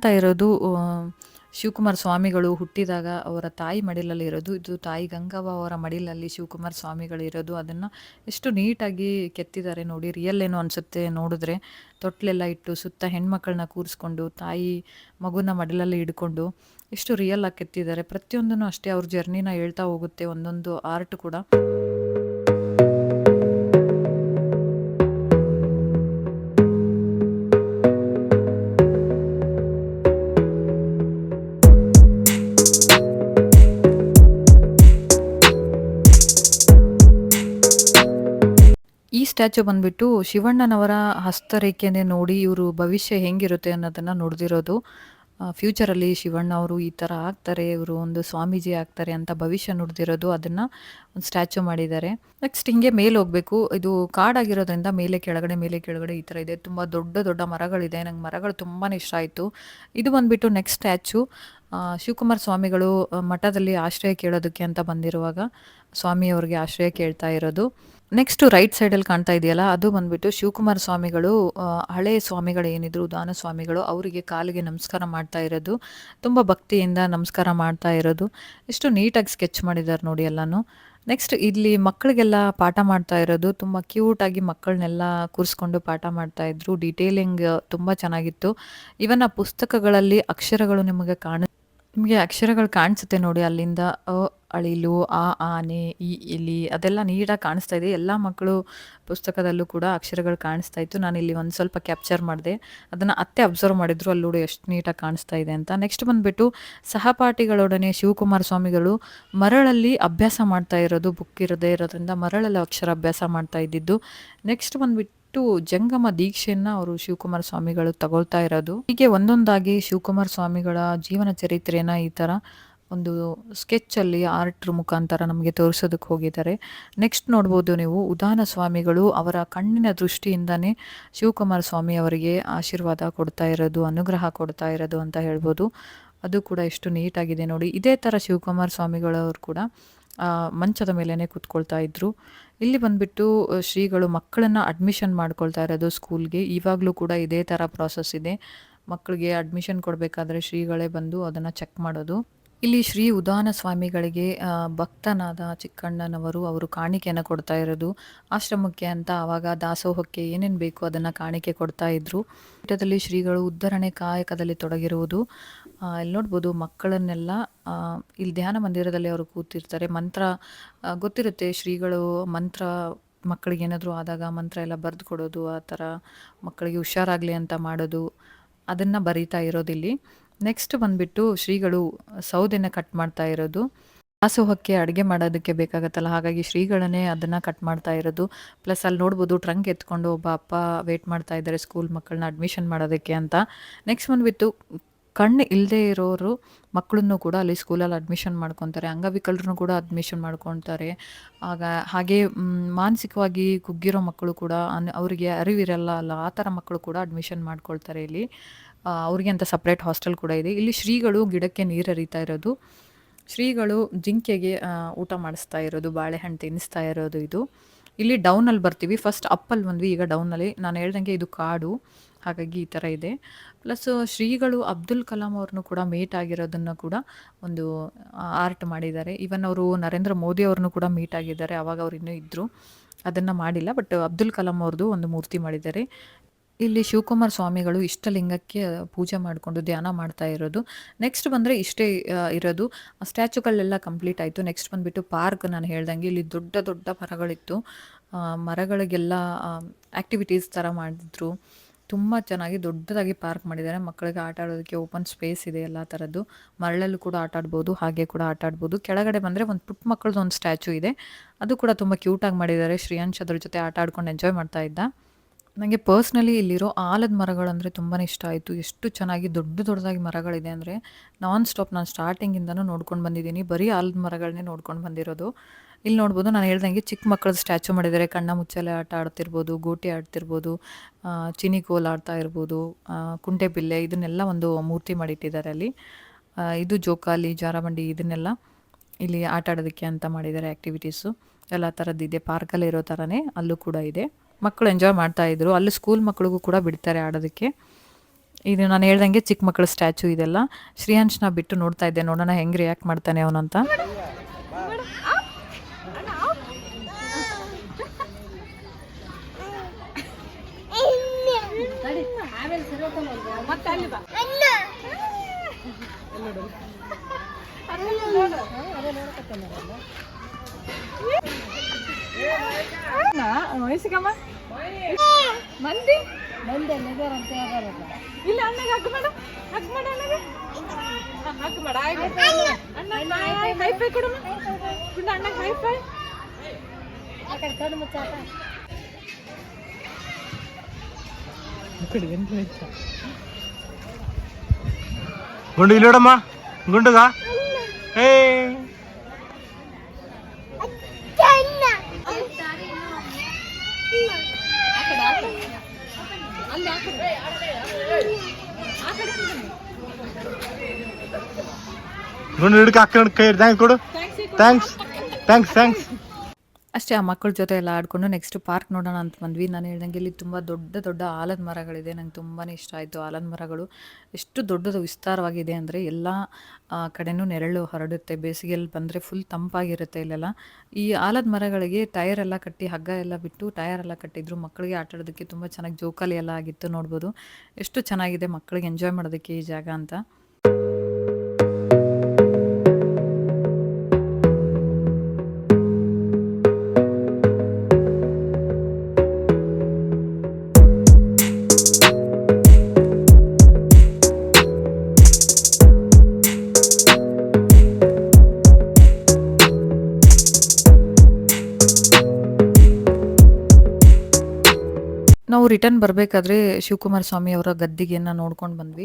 ಕಾಣ್ತಾ ಇರೋದು ಶಿವಕುಮಾರ್ ಸ್ವಾಮಿಗಳು ಹುಟ್ಟಿದಾಗ ಅವರ ತಾಯಿ ಮಡಿಲಲ್ಲಿ ಇರೋದು. ಇದು ತಾಯಿ ಗಂಗವ್ವ ಅವರ ಮಡಿಲಲ್ಲಿ ಶಿವಕುಮಾರ್ ಸ್ವಾಮಿಗಳು ಇರೋದು. ಅದನ್ನು ಎಷ್ಟು ನೀಟಾಗಿ ಕೆತ್ತಿದ್ದಾರೆ ನೋಡಿ. ರಿಯಲ್ ಏನೋ ಅನಿಸುತ್ತೆ ನೋಡಿದ್ರೆ. ತೊಟ್ಲೆಲ್ಲ ಇಟ್ಟು ಸುತ್ತ ಹೆಣ್ಮಕ್ಳನ್ನ ಕೂರಿಸ್ಕೊಂಡು, ತಾಯಿ ಮಗುನ ಮಡಿಲಲ್ಲಿ ಹಿಡ್ಕೊಂಡು ಎಷ್ಟು ರಿಯಲ್ ಆಗಿ ಕೆತ್ತಿದ್ದಾರೆ. ಪ್ರತಿಯೊಂದನ್ನು ಅಷ್ಟೇ ಅವ್ರ ಜರ್ನಿನ ಹೇಳ್ತಾ ಹೋಗುತ್ತೆ ಒಂದೊಂದು ಆರ್ಟ್ ಕೂಡ. ಸ್ಟ್ಯಾಚು ಬಂದ್ಬಿಟ್ಟು ಶಿವಣ್ಣನವರ ಹಸ್ತರೇಖೆನೇ ನೋಡಿ ಇವರು ಭವಿಷ್ಯ ಹೆಂಗಿರುತ್ತೆ ಅನ್ನೋದನ್ನು ನೋಡ್ದಿರೋದು. ಫ್ಯೂಚರಲ್ಲಿ ಶಿವಣ್ಣ ಅವರು ಈ ಥರ ಆಗ್ತಾರೆ, ಇವರು ಒಂದು ಸ್ವಾಮೀಜಿ ಆಗ್ತಾರೆ ಅಂತ ಭವಿಷ್ಯ ನುಡ್ದಿರೋದು, ಅದನ್ನು ಒಂದು ಸ್ಟ್ಯಾಚು ಮಾಡಿದ್ದಾರೆ. ನೆಕ್ಸ್ಟ್ ಹಿಂಗೆ ಮೇಲೆ ಹೋಗಬೇಕು. ಇದು ಕಾಡಾಗಿರೋದ್ರಿಂದ ಮೇಲೆ ಕೆಳಗಡೆ ಮೇಲೆ ಕೆಳಗಡೆ ಈ ಥರ ಇದೆ. ತುಂಬ ದೊಡ್ಡ ದೊಡ್ಡ ಮರಗಳಿದೆ. ನಂಗೆ ಮರಗಳು ತುಂಬಾ ಇಷ್ಟ ಆಯಿತು. ಇದು ಬಂದುಬಿಟ್ಟು ನೆಕ್ಸ್ಟ್ ಸ್ಟ್ಯಾಚು ಶಿವಕುಮಾರ್ ಸ್ವಾಮಿಗಳು ಮಠದಲ್ಲಿ ಆಶ್ರಯ ಕೇಳೋದಕ್ಕೆ ಅಂತ ಬಂದಿರುವಾಗ ಸ್ವಾಮಿಯವ್ರಿಗೆ ಆಶ್ರಯ ಕೇಳ್ತಾ ಇರೋದು. ನೆಕ್ಸ್ಟ್ ರೈಟ್ ಸೈಡಲ್ಲಿ ಕಾಣ್ತಾ ಇದೆಯಲ್ಲ, ಅದು ಬಂದ್ಬಿಟ್ಟು ಶಿವಕುಮಾರ ಸ್ವಾಮಿಗಳು ಹಳೆಯ ಸ್ವಾಮಿಗಳು ಏನಿದ್ರು, ದಾನ ಸ್ವಾಮಿಗಳು, ಅವರಿಗೆ ಕಾಲಿಗೆ ನಮಸ್ಕಾರ ಮಾಡ್ತಾ ಇರೋದು, ತುಂಬ ಭಕ್ತಿಯಿಂದ ನಮಸ್ಕಾರ ಮಾಡ್ತಾ ಇರೋದು. ಎಷ್ಟು ನೀಟಾಗಿ ಸ್ಕೆಚ್ ಮಾಡಿದ್ದಾರೆ ನೋಡಿ ಎಲ್ಲಾನು. ನೆಕ್ಸ್ಟ್ ಇಲ್ಲಿ ಮಕ್ಕಳಿಗೆಲ್ಲ ಪಾಠ ಮಾಡ್ತಾ ಇರೋದು, ತುಂಬ ಕ್ಯೂಟಾಗಿ ಮಕ್ಕಳನ್ನೆಲ್ಲ ಕೂರಿಸ್ಕೊಂಡು ಪಾಠ ಮಾಡ್ತಾ ಇದ್ರು. ಡಿಟೇಲಿಂಗ್ ತುಂಬ ಚೆನ್ನಾಗಿತ್ತು. ಇವನ್ ಆ ಪುಸ್ತಕಗಳಲ್ಲಿ ಅಕ್ಷರಗಳು ನಿಮಗೆ ಕಾಣ, ನಿಮಗೆ ಅಕ್ಷರಗಳು ಕಾಣಿಸುತ್ತೆ ನೋಡಿ ಅಲ್ಲಿಂದ. ಅಳಿಲು, ಆ ಆನೆ, ಈ ಇಲಿ ಅದೆಲ್ಲ ನೀಟಾಗಿ ಕಾಣಿಸ್ತಾ ಇದೆ. ಎಲ್ಲ ಮಕ್ಕಳು ಪುಸ್ತಕದಲ್ಲೂ ಕೂಡ ಅಕ್ಷರಗಳು ಕಾಣಿಸ್ತಾ ಇತ್ತು. ನಾನು ಇಲ್ಲಿ ಒಂದು ಸ್ವಲ್ಪ ಕ್ಯಾಪ್ಚರ್ ಮಾಡಿದೆ. ಅದನ್ನು ಅತ್ತೆ ಅಬ್ಸರ್ವ್ ಮಾಡಿದ್ರು. ಅಲ್ಲೂ ಎಷ್ಟು ನೀಟಾಗಿ ಕಾಣಿಸ್ತಾ ಇದೆ ಅಂತ. ನೆಕ್ಸ್ಟ್ ಬಂದುಬಿಟ್ಟು ಸಹಪಾಠಿಗಳೊಡನೆ ಶಿವಕುಮಾರ ಸ್ವಾಮಿಗಳು ಮರಳಲ್ಲಿ ಅಭ್ಯಾಸ ಮಾಡ್ತಾ ಇರೋದು ಬುಕ್ ಇರದೇ ಇರೋದ್ರಿಂದ ಮರಳಲ್ಲಿ ಅಕ್ಷರ ಅಭ್ಯಾಸ ಮಾಡ್ತಾ ಇದ್ದಿದ್ದು. ನೆಕ್ಸ್ಟ್ ಬಂದುಬಿಟ್ಟು ಜಂಗಮ ದೀಕ್ಷೆಯನ್ನ ಅವರು ಶಿವಕುಮಾರ ಸ್ವಾಮಿಗಳು ತಗೊಳ್ತಾ ಇರೋದು. ಹೀಗೆ ಒಂದೊಂದಾಗಿ ಶಿವಕುಮಾರ ಸ್ವಾಮಿಗಳ ಜೀವನ ಚರಿತ್ರೆನ ಈ ಥರ ಒಂದು ಸ್ಕೆಚ್ಚಲ್ಲಿ ಆರ್ಟ್ ಮುಖಾಂತರ ನಮಗೆ ತೋರಿಸೋದಕ್ಕೆ ಹೋಗಿದ್ದಾರೆ. ನೆಕ್ಸ್ಟ್ ನೋಡ್ಬೋದು ನೀವು ಉದಾನ ಸ್ವಾಮಿಗಳು ಅವರ ಕಣ್ಣಿನ ದೃಷ್ಟಿಯಿಂದನೇ ಶಿವಕುಮಾರ ಸ್ವಾಮಿ ಅವರಿಗೆ ಆಶೀರ್ವಾದ ಕೊಡ್ತಾ ಇರೋದು, ಅನುಗ್ರಹ ಕೊಡ್ತಾ ಇರೋದು ಅಂತ ಹೇಳ್ಬೋದು. ಅದು ಕೂಡ ಎಷ್ಟು ನೀಟಾಗಿದೆ ನೋಡಿ. ಇದೇ ಥರ ಶಿವಕುಮಾರ ಸ್ವಾಮಿಗಳವರು ಕೂಡ ಮಂಚದ ಮೇಲೇ ಕೂತ್ಕೊಳ್ತಾ ಇದ್ದರು ಇಲ್ಲಿ ಬಂದ್ಬಿಟ್ಟು ಶ್ರೀಗಳು ಮಕ್ಕಳನ್ನು ಅಡ್ಮಿಷನ್ ಮಾಡ್ಕೊಳ್ತಾ ಇರೋದು ಸ್ಕೂಲ್ಗೆ ಇವಾಗಲೂ ಕೂಡ ಇದೇ ಥರ ಪ್ರಾಸೆಸ್ ಇದೆ. ಮಕ್ಕಳಿಗೆ ಅಡ್ಮಿಷನ್ ಕೊಡಬೇಕಾದ್ರೆ ಶ್ರೀಗಳೇ ಬಂದು ಅದನ್ನು ಚೆಕ್ ಮಾಡೋದು. ಇಲ್ಲಿ ಶ್ರೀ ಉದಾನ ಸ್ವಾಮಿಗಳಿಗೆ ಭಕ್ತನಾದ ಚಿಕ್ಕಣ್ಣನವರು ಅವರು ಕಾಣಿಕೆಯನ್ನು ಕೊಡ್ತಾ ಇರೋದು. ಆಶ್ರಮಕ್ಕೆ ಅಂತ ಆವಾಗ ದಾಸೋಹಕ್ಕೆ ಏನೇನು ಬೇಕು ಅದನ್ನು ಕಾಣಿಕೆ ಕೊಡ್ತಾ ಇದ್ರು. ಪೀಠದಲ್ಲಿ ಶ್ರೀಗಳು ಉದ್ಧರಣೆ ಕಾಯಕದಲ್ಲಿ ತೊಡಗಿರುವುದು. ಇಲ್ಲಿ ನೋಡ್ಬೋದು ಮಕ್ಕಳನ್ನೆಲ್ಲ ಇಲ್ಲಿ ಧ್ಯಾನ ಮಂದಿರದಲ್ಲಿ ಅವರು ಕೂತಿರ್ತಾರೆ. ಮಂತ್ರ ಗೊತ್ತಿರುತ್ತೆ ಶ್ರೀಗಳು ಮಂತ್ರ ಮಕ್ಕಳಿಗೆ ಏನಾದರೂ ಆದಾಗ ಮಂತ್ರ ಎಲ್ಲ ಬರೆದು ಕೊಡೋದು, ಆ ಥರ ಮಕ್ಕಳಿಗೆ ಹುಷಾರಾಗಲಿ ಅಂತ ಮಾಡೋದು, ಅದನ್ನು ಬರೀತಾ ಇರೋದಿಲ್ಲಿ. ನೆಕ್ಸ್ಟ್ ಬಂದುಬಿಟ್ಟು ಶ್ರೀಗಳು ಸೌದೆನ ಕಟ್ ಮಾಡ್ತಾ ಇರೋದು. ದಾಸೋಹಕ್ಕೆ ಅಡುಗೆ ಮಾಡೋದಕ್ಕೆ ಬೇಕಾಗತ್ತಲ್ಲ, ಹಾಗಾಗಿ ಶ್ರೀಗಳನ್ನೇ ಅದನ್ನು ಕಟ್ ಮಾಡ್ತಾ ಇರೋದು. ಪ್ಲಸ್ ಅಲ್ಲಿ ನೋಡ್ಬೋದು ಟ್ರಂಕ್ ಎತ್ಕೊಂಡು ಒಬ್ಬ ಅಪ್ಪ ವೇಟ್ ಮಾಡ್ತಾ ಇದ್ದಾರೆ ಸ್ಕೂಲ್ ಮಕ್ಕಳನ್ನ ಅಡ್ಮಿಷನ್ ಮಾಡೋದಕ್ಕೆ ಅಂತ. ನೆಕ್ಸ್ಟ್ ಬಂದುಬಿಟ್ಟು ಕಣ್ಣು ಇಲ್ಲದೆ ಇರೋರು ಮಕ್ಕಳನ್ನು ಕೂಡ ಅಲ್ಲಿ ಸ್ಕೂಲಲ್ಲಿ ಅಡ್ಮಿಷನ್ ಮಾಡ್ಕೊತಾರೆ. ಅಂಗವಿಕಲರನ್ನು ಕೂಡ ಅಡ್ಮಿಷನ್ ಮಾಡ್ಕೊತಾರೆ. ಆಗ ಹಾಗೆ ಮಾನಸಿಕವಾಗಿ ಕುಗ್ಗಿರೋ ಮಕ್ಕಳು ಕೂಡ ಅನ್, ಅವರಿಗೆ ಅರಿವಿರಲ್ಲ ಅಲ್ಲ, ಆ ಥರ ಮಕ್ಕಳು ಕೂಡ ಅಡ್ಮಿಷನ್ ಮಾಡ್ಕೊಳ್ತಾರೆ ಇಲ್ಲಿ. ಅವ್ರಿಗೆ ಅಂತ ಸಪ್ರೇಟ್ ಹಾಸ್ಟೆಲ್ ಕೂಡ ಇದೆ. ಇಲ್ಲಿ ಶ್ರೀಗಳು ಗಿಡಕ್ಕೆ ನೀರು ಹರಿತಾ ಇರೋದು. ಶ್ರೀಗಳು ಜಿಂಕೆಗೆ ಊಟ ಮಾಡಿಸ್ತಾ ಇರೋದು, ಬಾಳೆಹಣ್ಣು ತಿನ್ನಿಸ್ತಾ ಇರೋದು ಇದು. ಇಲ್ಲಿ ಡೌನಲ್ಲಿ ಬರ್ತೀವಿ. ಫಸ್ಟ್ ಅಪ್ಪಲ್ಲಿ ಬಂದ್ವಿ, ಈಗ ಡೌನಲ್ಲಿ ನಾನು ಹೇಳ್ದಂಗೆ ಇದು ಕಾಡು. ಹಾಗಾಗಿ ಈ ಥರ ಇದೆ. ಪ್ಲಸ್ ಶ್ರೀಗಳು ಅಬ್ದುಲ್ ಕಲಾಂ ಅವ್ರನ್ನೂ ಕೂಡ ಮೀಟ್ ಆಗಿರೋದನ್ನು ಕೂಡ ಒಂದು ಆರ್ಟ್ ಮಾಡಿದ್ದಾರೆ. ಇವನ್ ಅವರು ನರೇಂದ್ರ ಮೋದಿ ಅವ್ರನ್ನೂ ಕೂಡ ಮೀಟ್ ಆಗಿದ್ದಾರೆ. ಅವಾಗ ಅವ್ರು ಇನ್ನೂ ಇದ್ದರು ಅದನ್ನು ಮಾಡಿಲ್ಲ. ಬಟ್ ಅಬ್ದುಲ್ ಕಲಾಂ ಅವ್ರದ್ದು ಒಂದು ಮೂರ್ತಿ ಮಾಡಿದ್ದಾರೆ. ಇಲ್ಲಿ ಶಿವಕುಮಾರ ಸ್ವಾಮಿಗಳು ಇಷ್ಟಲಿಂಗಕ್ಕೆ ಪೂಜೆ ಮಾಡಿಕೊಂಡು ಧ್ಯಾನ ಮಾಡ್ತಾ ಇರೋದು. ನೆಕ್ಸ್ಟ್ ಬಂದರೆ ಇಷ್ಟೇ ಇರೋದು. ಸ್ಟ್ಯಾಚುಗಳೆಲ್ಲ ಕಂಪ್ಲೀಟ್ ಆಯಿತು. ನೆಕ್ಸ್ಟ್ ಬಂದುಬಿಟ್ಟು ಪಾರ್ಕ್ ನಾನು ಹೇಳ್ದಂಗೆ ಇಲ್ಲಿ ದೊಡ್ಡ ದೊಡ್ಡ ಮರಗಳಿತ್ತು. ಮರಗಳಿಗೆಲ್ಲ ಆ್ಯಕ್ಟಿವಿಟೀಸ್ ಥರ ಮಾಡಿದ್ರು. ತುಂಬ ಚೆನ್ನಾಗಿ ದೊಡ್ಡದಾಗಿ ಪಾರ್ಕ್ ಮಾಡಿದ್ದಾರೆ. ಮಕ್ಕಳಿಗೆ ಆಟ ಆಡೋದಕ್ಕೆ ಓಪನ್ ಸ್ಪೇಸ್ ಇದೆ ಎಲ್ಲ ಥರದ್ದು ಮರಳಲ್ಲೂ ಕೂಡ ಆಟ ಆಡ್ಬೋದು, ಹಾಗೆ ಕೂಡ ಆಟ ಆಡ್ಬೋದು. ಕೆಳಗಡೆ ಬಂದರೆ ಒಂದು ಪುಟ್ಟ ಮಕ್ಕಳದ್ದು ಒಂದು ಸ್ಟ್ಯಾಚು ಇದೆ. ಅದು ಕೂಡ ತುಂಬ ಕ್ಯೂಟಾಗಿ ಮಾಡಿದ್ದಾರೆ. ಶ್ರೇಯಾಂಶ್ ಅದ್ರ ಜೊತೆ ಆಟ ಆಡ್ಕೊಂಡು ಎಂಜಾಯ್ ಮಾಡ್ತಾ ಇದ್ದ. ನನಗೆ ಪರ್ಸ್ನಲಿ ಇಲ್ಲಿರೋ ಆಲದ ಮರಗಳಂದರೆ ತುಂಬಾ ಇಷ್ಟ ಆಯಿತು. ಎಷ್ಟು ಚೆನ್ನಾಗಿ ದೊಡ್ಡ ದೊಡ್ಡದಾಗಿ ಮರಗಳಿದೆ ಅಂದರೆ ನಾನ್ ಸ್ಟಾಪ್ ನಾನು ಸ್ಟಾರ್ಟಿಂಗಿಂದನೂ ನೋಡ್ಕೊಂಡು ಬಂದಿದ್ದೀನಿ. ಬರೀ ಆಲದ ಮರಗಳನ್ನೇ ನೋಡ್ಕೊಂಡು ಬಂದಿರೋದು. ಇಲ್ಲಿ ನೋಡ್ಬೋದು ನಾನು ಹೇಳ್ದಂಗೆ ಚಿಕ್ಕ ಮಕ್ಕಳ ಸ್ಟ್ಯಾಚು ಮಾಡಿದ್ದಾರೆ ಕಣ್ಣ ಮುಚ್ಚಲೆ ಆಟ ಆಡ್ತಿರ್ಬೋದು ಗೋಟಿ ಆಡ್ತಿರ್ಬೋದು ಆ, ಚಿನಿ ಕೋಲ್ ಆಡ್ತಾ ಇರ್ಬೋದು ಕುಂಟೆಬಿಲ್ಲೆ ಕುಂಟೆ ಬಿಲ್ಲೆ ಇದನ್ನೆಲ್ಲ ಒಂದು ಮೂರ್ತಿ ಮಾಡಿಟ್ಟಿದ್ದಾರೆ ಅಲ್ಲಿ. ಇದು ಜೋಕಾಲಿ ಜಾರಬಂಡಿ ಇದನ್ನೆಲ್ಲ ಇಲ್ಲಿ ಆಟ ಆಡೋದಕ್ಕೆ ಅಂತ ಮಾಡಿದ್ದಾರೆ ಆ್ಯಕ್ಟಿವಿಟೀಸು ಎಲ್ಲ ಥರದ್ದು ಇದೆ. ಪಾರ್ಕಲ್ಲಿ ಇರೋ ಥರನೇ ಅಲ್ಲೂ ಕೂಡ ಇದೆ. ಮಕ್ಕಳು ಎಂಜಾಯ್ ಮಾಡ್ತಾ ಇದ್ರು. ಅಲ್ಲಿ ಸ್ಕೂಲ್ ಮಕ್ಕಳಿಗೂ ಕೂಡ ಬಿಡ್ತಾರೆ ಆಡೋದಕ್ಕೆ. ಇದು ನಾನು ಹೇಳ್ದಂಗೆ ಚಿಕ್ಕ ಮಕ್ಕಳ ಸ್ಟ್ಯಾಚು ಇದೆಲ್ಲ. ಶ್ರೀಹಂಶ್ನ ಬಿಟ್ಟು ನೋಡ್ತಾ ಇದ್ದೆ. ನೋಡೋಣ ಹೆಂಗೆ ರಿಯಾಕ್ಟ್ ಮಾಡ್ತಾನೆ ಅವನಂತ ಮಂದಿ ಇಲ್ಲ ಅಣ್ಣಗೆ ಹಗ್ ಮಾಡು ಹಗ್ ಮಾಡು ಅಣ್ಣಗೆ ಹ, ಹಗ್ ಮಾಡು ಆಯ್ತು ಅಣ್ಣ ಹೈ ಫೈ ಕೊಡು ಗುಂಡ ಅಣ್ಣಗೆ ಹೈ ಫೈ ಗುಂಡು ಇಲ್ಲಿ ನೋಡಮ್ಮ ಗುಂಡುಗ ಏ ಗುಂಡು ಹಿಡ್ಕ ಹಾಕೊಂಡು ಕೈ ಕೊಡು ಥ್ಯಾಂಕ್ಸ್ ಥ್ಯಾಂಕ್ಸ್ ಥ್ಯಾಂಕ್ಸ್ ಅಷ್ಟೇ ಆ ಮಕ್ಕಳ ಜೊತೆ ಎಲ್ಲ ಆಡ್ಕೊಂಡು ನೆಕ್ಸ್ಟ್ ಪಾರ್ಕ್ ನೋಡೋಣ ಅಂತ ಬಂದ್ವಿ. ನಾನು ಹೇಳ್ದಂಗೆ ಇಲ್ಲಿ ತುಂಬ ದೊಡ್ಡ ದೊಡ್ಡ ಆಲದ ಮರಗಳಿದೆ. ನಂಗೆ ತುಂಬಾ ಇಷ್ಟ ಆಯಿತು ಆಲದ ಮರಗಳು. ಎಷ್ಟು ದೊಡ್ಡದು ವಿಸ್ತಾರವಾಗಿದೆ ಅಂದರೆ ಎಲ್ಲ ಕಡೆನೂ ನೆರಳು ಹರಡುತ್ತೆ. ಬೇಸಿಗೆಯಲ್ಲಿ ಬಂದರೆ ಫುಲ್ ತಂಪಾಗಿರುತ್ತೆ ಇಲ್ಲೆಲ್ಲ. ಈ ಆಲದ ಮರಗಳಿಗೆ ಟೈರ್ ಎಲ್ಲ ಕಟ್ಟಿ, ಹಗ್ಗ ಎಲ್ಲ ಬಿಟ್ಟು ಟೈರ್ ಎಲ್ಲ ಕಟ್ಟಿದ್ರು ಮಕ್ಕಳಿಗೆ ಆಟ ಆಡೋದಕ್ಕೆ ತುಂಬ ಚೆನ್ನಾಗಿ ಜೋಕಾಲಿ ಎಲ್ಲ ಆಗಿತ್ತು ನೋಡ್ಬೋದು. ಎಷ್ಟು ಚೆನ್ನಾಗಿದೆ ಮಕ್ಕಳಿಗೆ ಎಂಜಾಯ್ ಮಾಡೋದಕ್ಕೆ ಈ ಜಾಗ ಅಂತ. ರಿಟರ್ನ್ ಬರಬೇಕಾದ್ರೆ ಶಿವಕುಮಾರ ಸ್ವಾಮಿ ಅವರ ಗದ್ದಿಗೆಯನ್ನು ನೋಡ್ಕೊಂಡು ಬಂದ್ವಿ.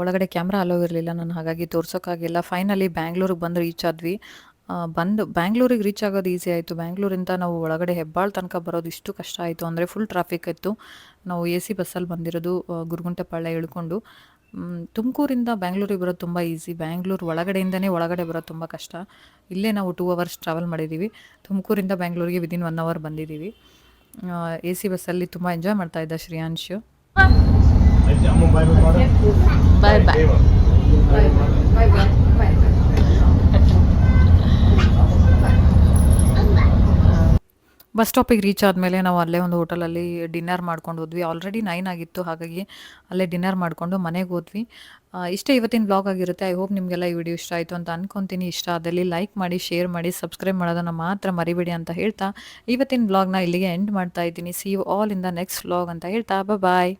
ಒಳಗಡೆ ಕ್ಯಾಮ್ರಾ ಅಲೋ ಇರಲಿಲ್ಲ, ನಾನು ಹಾಗಾಗಿ ತೋರ್ಸೋಕ್ಕಾಗಿಲ್ಲ ಫೈನಲಿ ಬ್ಯಾಂಗ್ಳೂರಿಗೆ ಬಂದು ರೀಚ್ ಆದ್ವಿ. ಬಂದು ಬ್ಯಾಂಗ್ಳೂರಿಗೆ ರೀಚ್ ಆಗೋದು ಈಸಿ ಆಯಿತು. ಬ್ಯಾಂಗ್ಳೂರಿಂದ ನಾವು ಒಳಗಡೆ ಹೆಬ್ಬಾಳ್ ತನಕ ಬರೋದು ಇಷ್ಟು ಕಷ್ಟ ಆಯಿತು. ಅಂದರೆ ಫುಲ್ ಟ್ರಾಫಿಕ್ ಇತ್ತು. ನಾವು ಎ ಸಿ ಬಸ್ಸಲ್ಲಿ ಬಂದಿರೋದು ಗುರುಗುಂಟೆಪಾಳ್ಯ ಇಳ್ಕೊಂಡು ತುಮಕೂರಿಂದ ಬ್ಯಾಂಗ್ಳೂರಿಗೆ ಬರೋದು ತುಂಬ ಈಸಿ ಬ್ಯಾಂಗ್ಳೂರು ಒಳಗಡೆಯಿಂದನೇ ಒಳಗಡೆ ಬರೋದು ತುಂಬ ಕಷ್ಟ. ಇಲ್ಲೇ ನಾವು ಟೂ ಅವರ್ಸ್ ಟ್ರಾವೆಲ್ ಮಾಡಿದ್ದೀವಿ ತುಮಕೂರಿಂದ ಬ್ಯಾಂಗ್ಳೂರಿಗೆ ವಿದಿನ್ ಒನ್ ಅವರ್ ಬಂದಿದ್ದೀವಿ ಎ ಸಿ ಬಸ್ಸಲ್ಲಿ ತುಂಬಾ ಎಂಜಾಯ್ ಮಾಡ್ತಾ ಇದ್ದ ಶ್ರೇಯಾಂಶು. ಬಾಯ್ ಬಾಯ್ ಬಸ್ ಸ್ಟಾಪಿಗೆ ರೀಚ್ ಆದಮೇಲೆ ನಾವು ಅಲ್ಲೇ ಒಂದು ಹೋಟೆಲಲ್ಲಿ ಡಿನ್ನರ್ ಮಾಡ್ಕೊಂಡು ಹೋದ್ವಿ. ಆಲ್ರೆಡಿ ನೈನ್ ಆಗಿತ್ತು ಹಾಗಾಗಿ ಅಲ್ಲೇ ಡಿನ್ನರ್ ಮಾಡಿಕೊಂಡು ಮನೆಗೆ ಹೋದ್ವಿ. ಇಷ್ಟೇ ಇವತ್ತಿನ ಬ್ಲಾಗ್ ಆಗಿರುತ್ತೆ. ಐ ಹೋಪ್ ನಿಮಗೆಲ್ಲ ಈ ವಿಡಿಯೋ ಇಷ್ಟ ಆಯಿತು ಅಂತ ಅನ್ಕೊತೀನಿ. ಇಷ್ಟ ಆದಲ್ಲಿ ಲೈಕ್ ಮಾಡಿ ಶೇರ್ ಮಾಡಿ ಸಬ್ಸ್ಕ್ರೈಬ್ ಮಾಡೋದನ್ನು ಮಾತ್ರ ಮರಿಬೇಡಿ ಅಂತ ಹೇಳ್ತಾ ಇವತ್ತಿನ ಬ್ಲಾಗ್ನ ಇಲ್ಲಿಗೆ ಎಂಡ್ ಮಾಡ್ತಾ ಇದ್ದೀನಿ. See you all in the next blog ಅಂತ ಹೇಳ್ತಾ. ಬಾಯ್